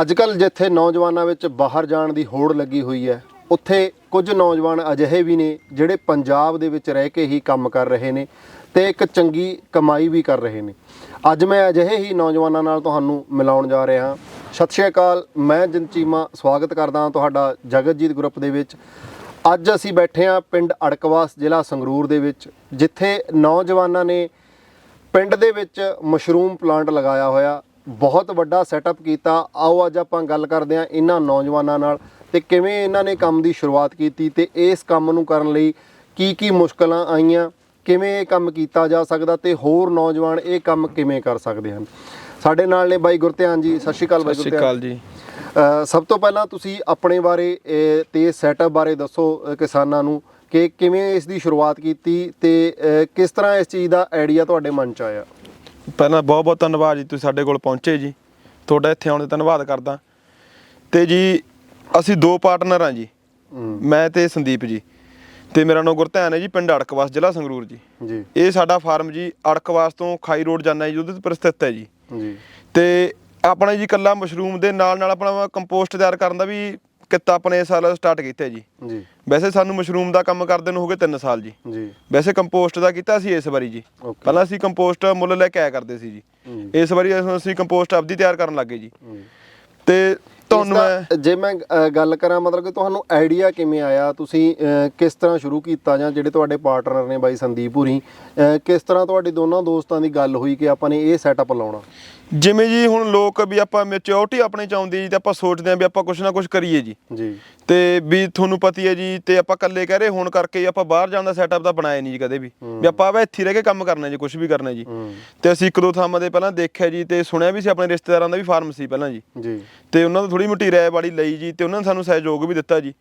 ਅੱਜ ਕੱਲ ਜਿੱਥੇ ਨੌਜਵਾਨਾਂ ਵਿੱਚ ਬਾਹਰ ਜਾਣ ਦੀ ਹੋੜ ਲੱਗੀ ਹੋਈ ਹੈ, ਉੱਥੇ ਕੁਝ ਨੌਜਵਾਨ ਅਜਿਹੇ ਵੀ ਨੇ ਜਿਹੜੇ ਪੰਜਾਬ ਦੇ ਵਿੱਚ ਰਹਿ ਕੇ ਹੀ ਕੰਮ ਕਰ ਰਹੇ ਨੇ ਤੇ ਇੱਕ ਚੰਗੀ ਕਮਾਈ ਵੀ ਕਰ ਰਹੇ ਨੇ। ਅੱਜ ਮੈਂ ਅਜਿਹੇ ਹੀ ਨੌਜਵਾਨਾਂ ਨਾਲ ਤੁਹਾਨੂੰ ਮਿਲਾਉਣ ਜਾ ਰਿਹਾ ਹਾਂ। ਸਤਿ ਸ਼੍ਰੀ ਅਕਾਲ, ਮੈਂ ਜਨਚੀਮਾ ਸਵਾਗਤ ਕਰਦਾ ਹਾਂ ਤੁਹਾਡਾ ਜਗਤਜੀਤ ਗਰੁੱਪ ਦੇ ਵਿੱਚ। ਅੱਜ ਅਸੀਂ ਬੈਠੇ ਹਾਂ ਪਿੰਡ ਅੜਕਵਾਸ ਜ਼ਿਲ੍ਹਾ ਸੰਗਰੂਰ ਦੇ ਵਿੱਚ, ਜਿੱਥੇ ਨੌਜਵਾਨਾਂ ਨੇ ਪਿੰਡ ਦੇ ਵਿੱਚ ਮਸ਼ਰੂਮ ਪਲਾਂਟ ਲਗਾਇਆ ਹੋਇਆ। ਬਹੁਤ ਵੱਡਾ ਸੈਟਅਪ ਕੀਤਾ। ਆਓ ਅੱਜ ਆਪਾਂ ਗੱਲ ਕਰਦੇ ਹਾਂ ਇਹਨਾਂ ਨੌਜਵਾਨਾਂ ਨਾਲ ਤੇ ਕਿਵੇਂ ਇਹਨਾਂ ਨੇ ਕੰਮ ਦੀ ਸ਼ੁਰੂਆਤ ਕੀਤੀ ਤੇ ਇਸ ਕੰਮ ਨੂੰ ਕਰਨ ਲਈ ਕੀ ਕੀ ਮੁਸ਼ਕਲਾਂ ਆਈਆਂ ਕਿਵੇਂ ਇਹ ਕੰਮ ਕੀਤਾ ਜਾ ਸਕਦਾ ਤੇ ਹੋਰ ਨੌਜਵਾਨ ਇਹ ਕੰਮ ਕਿਵੇਂ ਕਰ ਸਕਦੇ ਹਨ। ਸਾਡੇ ਨਾਲ ਨੇ ਬਾਈ ਗੁਰਧਿਆਨ ਜੀ ਸਤਿ ਸ਼੍ਰੀ ਅਕਾਲ ਬਾਈ ਸਤਿ ਸ਼੍ਰੀ ਗੁਰਧਿਆਨ। ਅਕਾਲ ਜੀ। ਸਭ ਤੋਂ ਪਹਿਲਾਂ ਤੁਸੀਂ ਆਪਣੇ ਬਾਰੇ ਤੇ ਸੈਟਅਪ ਬਾਰੇ ਦੱਸੋ ਕਿਸਾਨਾਂ ਨੂੰ ਕਿ ਕਿਵੇਂ ਇਸ ਦੀ ਸ਼ੁਰੂਆਤ ਕੀਤੀ ਤੇ ਕਿਸ ਤਰ੍ਹਾਂ ਇਸ ਚੀਜ਼ ਦਾ ਆਈਡੀਆ ਤੁਹਾਡੇ ਮਨ ਚ ਆਇਆ? ਪਹਿਲਾਂ ਬਹੁਤ ਬਹੁਤ ਧੰਨਵਾਦ ਜੀ ਤੁਸੀਂ ਸਾਡੇ ਕੋਲ ਪਹੁੰਚੇ ਜੀ। ਤੁਹਾਡਾ ਇੱਥੇ ਆਉਣ ਦਾ ਧੰਨਵਾਦ ਕਰਦਾ। ਤੇ ਜੀ ਅਸੀਂ ਦੋ ਪਾਰਟਨਰ ਆ ਜੀ। ਮੈਂ ਤੇ ਸੰਦੀਪ ਜੀ। ਤੇ ਮੇਰਾ ਨਾਮ ਗੁਰਧਿਆਨ ਹੈ ਜੀ ਪਿੰਡ ਅੜਕਵਾਸ ਜ਼ਿਲ੍ਹਾ ਸੰਗਰੂਰ ਜੀ। ਜੀ। ਇਹ ਸਾਡਾ ਫਾਰਮ ਜੀ ਅੜਕਵਾਸ ਤੋਂ ਖਾਈ ਰੋਡ ਜਾਂਦਾ ਜੀ ਉਹਦੇ ਤੇ ਸਥਿਤ ਹੈ ਜੀ। ਜੀ। ਤੇ ਆਪਣਾ ਜੀ ਕੱਲਾ ਮਸ਼ਰੂਮ ਦੇ ਨਾਲ ਨਾਲ ਆਪਣਾ ਕੰਪੋਸਟ ਤਿਆਰ ਕਰਨ ਦਾ ਵੀ ਕਿੱਤਾ ਆਪਣੇ ਇਸ ਸਾਲ ਸਟਾਰਟ ਕੀਤਾ ਜੀ। ਜੀ। ਵੈਸੇ ਸਾਨੂੰ ਮਸ਼ਰੂਮ ਦਾ ਕੰਮ ਕਰਦੇ ਨੂੰ ਹੋ ਗਏ 3 ਸਾਲ ਜੀ। ਜੀ। ਵੈਸੇ ਕੰਪੋਸਟ ਦਾ ਕੀਤਾ ਸੀ ਇਸ ਵਾਰੀ ਜੀ. ਪਹਿਲਾਂ ਅਸੀਂ ਕੰਪੋਸਟ ਮੁੱਲ ਲੈ ਕੇ ਆਇਆ ਕਰਦੇ ਸੀ ਜੀ। ਇਸ ਵਾਰੀ ਅਸੀਂ ਕੰਪੋਸਟ ਆਪਦੀ ਤਿਆਰ ਕਰਨ ਲੱਗੇ ਜੀ। ਤੇ ਤੁਹਾਨੂੰ ਮੈਂ ਜੇ ਮੈਂ ਗੱਲ ਕਰਾਂ ਮਤਲਬ ਕਿ ਤੁਹਾਨੂੰ ਆਈਡੀਆ ਕਿਵੇਂ ਆਇਆ? ਤੁਸੀਂ ਕਿਸ ਤਰ੍ਹਾਂ ਸ਼ੁਰੂ ਕੀਤਾ ਜਾਂ ਜਿਹੜੇ ਤੁਹਾਡੇ ਪਾਰਟਨਰ ਨੇ ਬਾਈ ਸੰਦੀਪ ਹੁਰੀ ਕਿਸ ਤਰ੍ਹਾਂ ਤੁਹਾਡੀ ਦੋਨਾਂ ਦੋਸਤਾਂ ਦੀ ਗੱਲ ਹੋਈ ਕਿ ਆਪਾਂ ਨੇ ਇਹ ਸੈਟਅਪ ਲਾਉਣਾ? ਜਿਵੇਂ ਜੀ ਹੁਣ ਲੋਕ ਵੀ ਆਪਾਂ ਮੈਚਿਓਰਟੀ ਆਪਣੇ ਚ ਆਉਂਦੀ ਜੀ ਤੇ ਆਪਾਂ ਸੋਚਦੇ ਆਂ ਵੀ ਆਪਾਂ ਕੁਝ ਨਾ ਕੁਝ ਕਰੀਏ ਜੀ। ਜੀ। ਤੇ ਵੀ ਤੁਹਾਨੂੰ ਪਤੀ ਹੈ ਜੀ ਤੇ ਆਪਾਂ ਇਕੱਲੇ ਕਹਿ ਰਹੇ ਹੋਣ ਕਰਕੇ ਆਪਾਂ ਬਾਹਰ ਜਾਣ ਦਾ ਸੈਟਅਪ ਤਾਂ ਬਣਾਇਆ ਨਹੀਂ ਜੀ ਕਦੇ ਵੀ। ਵੀ ਆਪਾਂ ਵਾ ਇੱਥੇ ਰਹਿ ਕੇ ਕੰਮ ਕਰਨਾ ਜੀ ਕੁਝ ਵੀ ਕਰਨਾ ਜੀ। ਤੇ ਅਸੀਂ ਇੱਕ ਦੋ ਥਾਵਾਂ ਦੇ ਪਹਿਲਾਂ ਦੇਖਿਆ ਜੀ ਤੇ ਸੁਣਿਆ ਵੀ ਸੀ ਆਪਣੇ ਰਿਸ਼ਤੇਦਾਰਾਂ ਦਾ ਵੀ ਫਾਰਮ ਸੀ ਪਹਿਲਾਂ ਜੀ। ਜੀ। ਤੇ ਉਹਨਾਂ ਤੋਂ ਥੋੜੀ ਮੋਟੀ ਰਾਏ ਵਾਲੀ ਲਈ ਜੀ ਤੇ ਉਹਨਾਂ ਨੇ ਸਾਨੂੰ ਸਹਿਯੋਗ ਵੀ ਦਿੱਤਾ ਜੀ।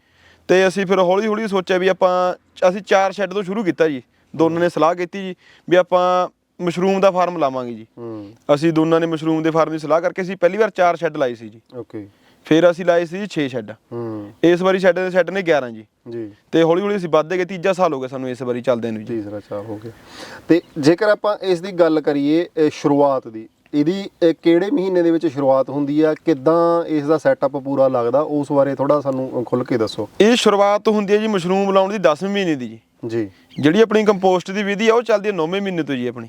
ਤੇ ਅਸੀਂ ਫਿਰ ਹੌਲੀ ਹੌਲੀ ਸੋਚਿਆ ਵੀ ਆਪਾਂ ਅਸੀਂ ਚਾਰ ਸ਼ੈੱਡ ਤੋਂ ਸ਼ੁਰੂ ਕੀਤਾ ਜੀ। ਦੋਨਾਂ ਨੇ ਸਲਾਹ ਕੀਤੀ ਜੀ ਵੀ ਆਪਾਂ ਮਸ਼ਰੂਮ ਦਾ ਫਾਰਮ ਲਾਵਾਂਗੇ ਜੀ। ਹੂੰ। ਅਸੀਂ ਦੋਨਾਂ ਨੇ ਮਸ਼ਰੂਮ ਦੇ ਫਾਰਮ ਦੀ ਸਲਾਹ ਕਰਕੇ ਅਸੀਂ ਪਹਿਲੀ ਵਾਰ ਚਾਰ ਸ਼ੈੱਡ ਲਾਏ ਸੀ ਜੀ। ਓਕੇ। ਫਿਰ ਅਸੀਂ ਲਾਏ ਸੀ 6 ਸ਼ੈੱਡ। ਹੂੰ। ਇਸ ਵਾਰੀ ਸ਼ੈੱਡ ਦੇ ਸ਼ੈੱਡ ਨੇ 11 ਜੀ। ਜੀ। ਤੇ ਹੌਲੀ ਹੌਲੀ ਅਸੀਂ ਵੱਧਦੇ ਗਏ ਤੀਜਾ ਸਾਲ ਹੋ ਗਿਆ ਸਾਨੂੰ ਇਸ ਵਾਰੀ ਚੱਲਦੇ ਨੂੰ ਜੀ। ਤੀਸਰਾ ਚਾਹ ਹੋ ਗਿਆ। ਤੇ ਜੇਕਰ ਆਪਾਂ ਇਸ ਦੀ ਗੱਲ ਕਰੀਏ ਸ਼ੁਰੂਆਤ ਦੀ ਇਹਦੀ ਇਹ ਕਿਹੜੇ ਮਹੀਨੇ ਦੇ ਵਿੱਚ ਸ਼ੁਰੂਆਤ ਹੁੰਦੀ ਆ ਕਿੱਦਾਂ ਇਸ ਦਾ ਸੈਟਅਪ ਪੂਰਾ ਲੱਗਦਾ ਉਸ ਬਾਰੇ ਥੋੜਾ ਸਾਨੂੰ ਖੁੱਲ ਕੇ ਦੱਸੋ। ਇਹ ਸ਼ੁਰੂਆਤ ਹੁੰਦੀ ਹੈ ਜੀ ਮਸ਼ਰੂਮ ਲਾਉਣ ਦੀ 10ਵੇਂ ਮਹੀਨੇ ਦੀ ਜੀ। ਜੀ। ਜਿਹੜੀ ਆਪਣੀ ਕੰਪੋਸਟ ਦੀ ਵਿਧੀ ਆ ਉਹ ਚੱਲਦੀ ਹੈ 9ਵੇਂ ਮਹੀਨੇ ਤੋਂ ਜੀ ਆਪਣੀ।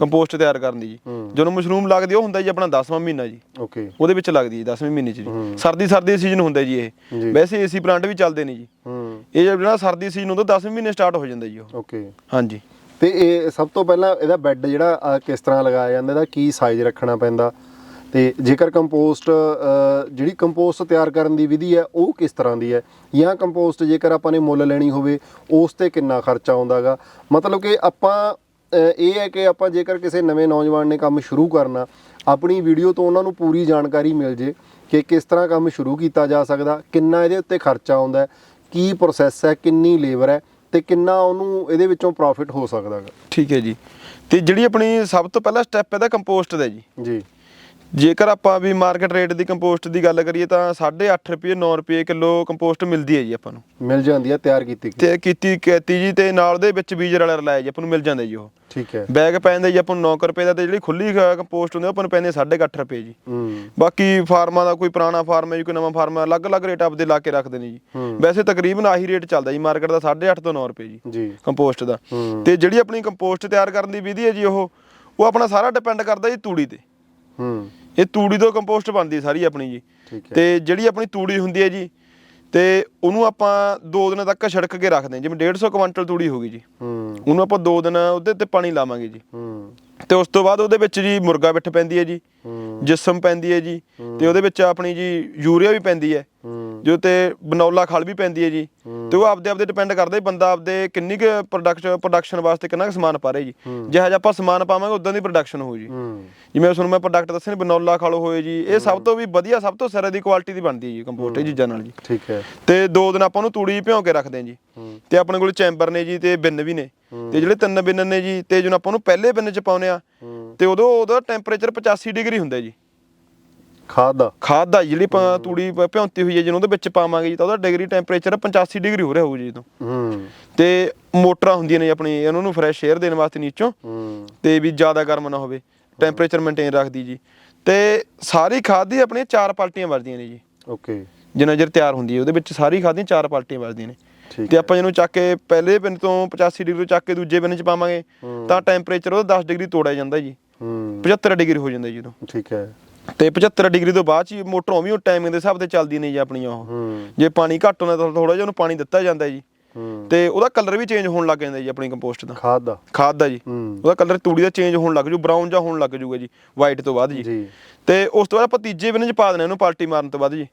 ਕੰਪੋਸਟ ਤਿਆਰ ਕਰਨ ਦੀ ਜੀ। ਜਦੋਂ ਮਸ਼ਰੂਮ ਲੱਗਦੀ ਉਹ ਹੁੰਦਾ ਜੀ ਆਪਣਾ 10ਵਾਂ ਮਹੀਨਾ ਜੀ। ਓਕੇ। ਉਹਦੇ ਵਿੱਚ ਲੱਗਦੀ ਹੈ 10ਵੇਂ ਮਹੀਨੇ ਚ। ਜੀ। ਸਰਦੀ ਸਰਦੀ ਦਾ ਸੀਜ਼ਨ ਹੁੰਦਾ ਜੀ ਜੀ। ਇਹ ਵੈਸੇ ਏਸੀ ਪਲਾਂਟ ਵੀ ਚੱਲਦੇ ਨੇ ਜੀ। ਇਹ ਜਿਹੜਾ ਸਰਦੀ ਸੀਜ਼ਨ ਹੁੰਦਾ 10ਵੇਂ ਮਹੀਨੇ ਸਟਾਰਟ ਹੋ ਜਾਂਦਾ ਜੀ ਉਹ। ਓਕੇ। ਹਾਂਜੀ। ਤੇ ਇਹ ਸਭ ਤੋਂ ਪਹਿਲਾਂ ਇਹਦਾ ਬੈੱਡ ਜਿਹੜਾ ਕਿਸ ਤਰ੍ਹਾਂ ਲਗਾਇਆ ਜਾਂਦਾ ਇਹਦਾ ਕੀ ਸਾਈਜ਼ ਰੱਖਣਾ ਪੈਂਦਾ? ਤੇ ਜੇਕਰ ਕੰਪੋਸਟ ਜਿਹੜੀ ਕੰਪੋਸਟ ਤਿਆਰ ਕਰਨ ਦੀ ਵਿਧੀ ਹੈ ਉਹ ਕਿਸ ਤਰ੍ਹਾਂ ਦੀ ਹੈ? ਜਾਂ ਕੰਪੋਸਟ ਜੇਕਰ ਆਪਾਂ ਨੇ ਮੁੱਲ ਲੈਣੀ ਹੋਵੇ ਉਸ ਤੇ ਕਿੰਨਾ ਖਰਚਾ ਆਉਂਦਾਗਾ? ਮਤਲਬ ਕਿ ਆਪਾਂ ਇਹ ਹੈ ਕਿ ਆਪਾਂ ਜੇਕਰ ਕਿਸੇ ਨਵੇਂ ਨੌਜਵਾਨ ਨੇ ਕੰਮ ਸ਼ੁਰੂ ਕਰਨਾ ਆਪਣੀ ਵੀਡੀਓ ਤੋਂ ਉਹਨਾਂ ਨੂੰ ਪੂਰੀ ਜਾਣਕਾਰੀ ਮਿਲ ਜੇ ਕਿ ਕਿਸ ਤਰ੍ਹਾਂ ਕੰਮ ਸ਼ੁਰੂ ਕੀਤਾ ਜਾ ਸਕਦਾ ਕਿੰਨਾ ਇਹਦੇ ਉੱਤੇ ਖਰਚਾ ਆਉਂਦਾ ਹੈ ਕੀ ਪ੍ਰੋਸੈਸ ਹੈ ਕਿੰਨੀ ਲੇਬਰ ਹੈ ਤੇ ਕਿੰਨਾ ਉਹਨੂੰ ਇਹਦੇ ਵਿੱਚੋਂ ਪ੍ਰੋਫਿਟ ਹੋ ਸਕਦਾ ਗਾ ਠੀਕ ਹੈ ਜੀ। ਤੇ ਜਿਹੜੀ ਆਪਣੀ ਸਭ ਤੋਂ ਪਹਿਲਾ ਸਟੈਪ ਇਹਦਾ ਕੰਪੋਸਟ ਦਾ ਜੀ। ਜੀ। ਜੇਕਰ ਆਪਾਂ ਵੀ ਮਾਰਕੀਟ ਰੇਟ ਦੀ ਕੰਪੋਸਟ ਦੀ ਗੱਲ ਕਰੀਏ ਤਾਂ 8.5 ਰੁਪਏ 9 ਰੁਪਏ ਕਿਲੋ ਕੰਪੋਸਟ ਮਿਲਦੀ ਹੈ ਜੀ ਆਪਾਂ ਨੂੰ। ਮਿਲ ਜਾਂਦੀ ਹੈ ਤਿਆਰ ਕੀਤੀ ਤੇ ਕੀਤੀ ਕੀਤੀ ਜੀ ਤੇ ਨਾਲ ਦੇ ਵਿੱਚ ਬੀਜ ਰਲਾ ਰਲਾਇਆ ਜੀ ਆਪਾਂ ਨੂੰ ਮਿਲ ਜਾਂਦਾ ਜੀ ਉਹ। ਠੀਕ ਹੈ। ਬੈਗ ਪੈਂਦਾ ਜੀ ਆਪਾਂ ਨੂੰ 9 ਰੁਪਏ ਦਾ ਤੇ ਜਿਹੜੀ ਖੁੱਲੀ ਕੰਪੋਸਟ ਹੁੰਦੀ ਆਪਾਂ ਨੂੰ ਪੈਂਦੇ 8.5 ਰੁਪਏ ਜੀ। ਹੂੰ। ਬਾਕੀ ਫਾਰਮਾਂ ਦਾ ਕੋਈ ਪੁਰਾਣਾ ਫਾਰਮ ਹੈ ਜੀ ਕੋਈ ਨਵਾਂ ਫਾਰਮ ਹੈ ਅਲੱਗ-ਅਲੱਗ ਰੇਟ ਆਪਦੇ ਲਾ ਕੇ ਰੱਖਦੇ ਨੇ ਜੀ। ਵੈਸੇ ਤਕਰੀਬਨ ਆਹੀ ਰੇਟ ਚੱਲਦਾ ਜੀ ਮਾਰਕੀਟ ਦਾ 8.5 ਤੋਂ 9 ਰੁਪਏ ਜੀ ਕੰਪੋਸਟ ਦਾ। ਤੇ ਜਿਹੜੀ ਆਪਣੀ ਕੰਪੋਸਟ ਤਿਆਰ ਕਰਨ ਦੀ ਵਿਧੀ ਹੈ ਜੀ ਉਹ ਉਹ ਆਪਣਾ ਸਾਰਾ ਡਿਪੈਂਡ ਕਰਦਾ ਜੀ ਤੂੜੀ ਤੇ। ਹੂੰ। ਇਹ ਤੂੜੀ ਤੋਂ ਕੰਪੋਸਟ ਬਣਦੀ ਸਾਰੀ ਆਪਣੀ ਜੀ। ਤੇ ਜਿਹੜੀ ਆਪਣੀ ਤੂੜੀ ਹੁੰਦੀ ਹੈ ਜੀ ਤੇ ਉਹਨੂੰ ਆਪਾਂ 2 ਦਿਨਾਂ ਤੱਕ ਛਿੜਕ ਕੇ ਰੱਖਦੇ ਹਾਂ ਜਿਵੇਂ 150 ਕੁਇੰਟਲ ਤੂੜੀ ਹੋ ਗਈ ਜੀ। ਹੂੰ। ਉਹਨੂੰ ਆਪਾਂ 2 ਦਿਨ ਉਹਦੇ ਤੇ ਪਾਣੀ ਲਾਵਾਂਗੇ ਜੀ। ਹੂੰ। ਤੇ ਉਸ ਤੋਂ ਬਾਅਦ ਉਹਦੇ ਵਿੱਚ ਜੀ ਮੁਰਗਾ ਬਿੱਠ ਪੈਂਦੀ ਹੈ ਜੀ। ਜਿਸਮ ਪੈਂਦੀ ਹੈ ਜੀ ਤੇ ਉਹਦੇ ਵਿੱਚ ਆਪਣੀ ਜੀ ਯੂਰੀਆ ਵੀ ਪੈਂਦੀ ਹੈ ਜੋ ਤੇ ਬਨੌਲਾ ਖਲ ਵੀ ਪੈਂਦੀ ਹੈ ਜੀ ਤੇ ਉਹ ਆਪਦੇ ਆਪਦੇ ਡਿਪੈਂਡ ਕਰਦਾ ਬੰਦਾ ਆਪਦੇ ਕਿੰਨੀ ਕੁ ਪ੍ਰੋਡਕਸ਼ਨ ਪ੍ਰੋਡਕਸ਼ਨ ਵਾਸਤੇ ਕਿੰਨਾ ਕੁ ਸਮਾਨ ਪਾ ਰਿਹਾ ਜੀ ਜਿਹੋ ਜਿਹਾ ਆਪਾਂ ਸਮਾਨ ਪਾਵਾਂਗੇ ਉਦਾਂ ਦੀ ਪ੍ਰੋਡਕਸ਼ਨ ਹੋਊ ਜੀ। ਜਿਵੇਂ ਤੁਹਾਨੂੰ ਮੈਂ ਪ੍ਰੋਡਕਟ ਦੱਸੇ ਨੇ ਬਨੌਲਾ ਖਲ ਹੋਏ ਜੀ ਇਹ ਸਭ ਤੋਂ ਵੀ ਵਧੀਆ ਸਭ ਤੋਂ ਸਿਰੇ ਦੀ ਕੁਆਲਿਟੀ ਦੀ ਬਣਦੀ ਹੈ ਜੀ ਕੰਪੋਸਟ ਇਹ ਚੀਜ਼ਾਂ ਨਾਲ ਜੀ। ਠੀਕ ਹੈ। ਤੇ ਦੋ ਦਿਨ ਆਪਾਂ ਉਹਨੂੰ ਤੂੜੀ ਭਿਉਂ ਕੇ ਰੱਖਦੇ ਹਾਂ ਜੀ। ਤੇ ਆਪਣੇ ਕੋਲ ਚੈਂਬਰ ਨੇ ਜੀ ਤੇ ਬਿੰਨ ਵੀ ਨੇ। ਤੇ ਜਿਹੜੇ ਤਿੰਨ ਬਿੰਨ ਨੇ ਜੀ ਤੇ ਜਦੋਂ ਆਪਾਂ ਉਹਨੂੰ ਪਹਿਲੇ ਬਿੰਨ ਚ ਪਾਉਨੇ ਆ ਤੇ ਉਦੋਂ ਉਹਦਾ ਟੈਂਪਰੇਚਰ 85 ਡਿਗਰੀ ਹੁੰਦਾ ਜੀ। ਖਾਦ ਦਾ ਖਾਦ ਦਾ ਜਿਹੜੀ ਆਪਾਂ ਤੂੜੀ ਭਿਉਂਤੀ ਹੋਈ ਹੈ ਜਿਹਨੂੰ ਉਹਦੇ ਵਿੱਚ ਪਾਵਾਂਗੇ ਜੀ ਤਾਂ ਉਹਦਾ ਡਿਗਰੀ ਟੈਂਪਰੇਚਰ 85 ਡਿਗਰੀ ਹੋ ਰਿਹਾ ਹੋਊ ਜੀ ਜਦੋਂ ਹੂੰ। ਤੇ ਮੋਟਰਾਂ ਹੁੰਦੀਆਂ ਨੇ ਆਪਣੀ ਇਹਨਾਂ ਨੂੰ ਫਰੈਸ਼ 에ਅਰ ਦੇਣ ਵਾਸਤੇ ਨੀਚੋਂ। ਹੂੰ। ਤੇ ਵੀ ਜ਼ਿਆਦਾ ਗਰਮ ਨਾ ਹੋਵੇ ਟੈਂਪਰੇਚਰ ਮੇਨਟੇਨ ਰੱਖਦੀ ਜੀ। ਤੇ ਸਾਰੀ ਖਾਦ ਦੀ ਆਪਣੀਆਂ ਚਾਰ ਪਾਲਟੀਆਂ ਵੱਜਦੀਆਂ ਨੇ ਜੀ। ਓਕੇ। ਜਿੰਨਾ ਚਿਰ ਤਿਆਰ ਹੁੰਦੀ ਹੈ ਉਹਦੇ ਵਿੱਚ ਸਾਰੀ ਖਾਦ ਦੀਆਂ ਚਾਰ ਪਾਲਟੀਆਂ ਵੱਜਦੀਆਂ ਨੇ। ਤੇ ਆਪਾਂ ਜਿਹਨੂੰ ਚੱਕ ਕੇ ਪਹਿਲੇ ਪਿੰਨ ਤੋਂ 85 ਡਿਗਰੀ ਤੋਂ ਚੱਕ ਕੇ ਦੂਜੇ ਪਿੰਨ 'ਚ ਪਾਵਾਂਗੇ ਤਾਂ ਟੈਂਪਰੇਚਰ ਉਹਦਾ 10 ਡਿਗਰੀ ਤੋੜਿਆ ਜਾਂਦਾ ਜੀ। ਹੂੰ 75 ਡਿਗਰੀ ਹੋ ਜਾਂਦਾ ਜੀ ਉਦੋਂ। ਠੀਕ ਹੈ। ਤੇ 75 ਡਿਗਰੀ ਤੋਂ ਬਾਅਦ 'ਚ ਮੋਟਰ ਉਵੇਂ ਉਹ ਟਾਈਮਿੰਗ ਦੇ ਹਿਸਾਬ ਤੇ ਚੱਲਦੀ ਨਹੀਂ ਜੀ ਆਪਣੀਆਂ ਉਹ। ਜੇ ਪਾਣੀ ਘੱਟ ਹੁੰਦਾ ਤਾਂ ਥੋੜਾ ਜਿਹਾ ਉਹਨੂੰ ਪਾਣੀ ਦਿੱਤਾ ਜਾਂਦਾ ਜੀ। ਤੇ ਉਹਦਾ ਕਲਰ ਵੀ ਚੇਂਜ ਹੋਣ ਲੱਗ ਜਾਂਦਾ ਜੀ ਆਪਣੀ ਕੰਪੋਸਟ ਦਾ। ਖਾਦ ਦਾ। ਖਾਦ ਦਾ ਜੀ। ਉਹਦਾ ਕਲਰ ਤੂੜੀ ਦਾ ਚੇਂਜ ਹੋਣ ਲੱਗ ਜੂ ਬਰਾਊਨ ਜਾਂ ਹੋਣ ਲੱਗ ਜੂਗਾ ਜੀ ਵਾਈਟ ਤੋਂ ਬਾਅਦ ਜੀ। ਤੇ ਉਸ ਤੋਂ ਬਾਅਦ ਆਪਾਂ ਤੀਜੇ ਬਿਨ ਚ ਪਾ ਦੇਣਾ ਇਹਨੂੰ ਪਾਲਟੀ ਮਾਰਨ ਤੋਂ ਬਾਅਦ ਜੀ।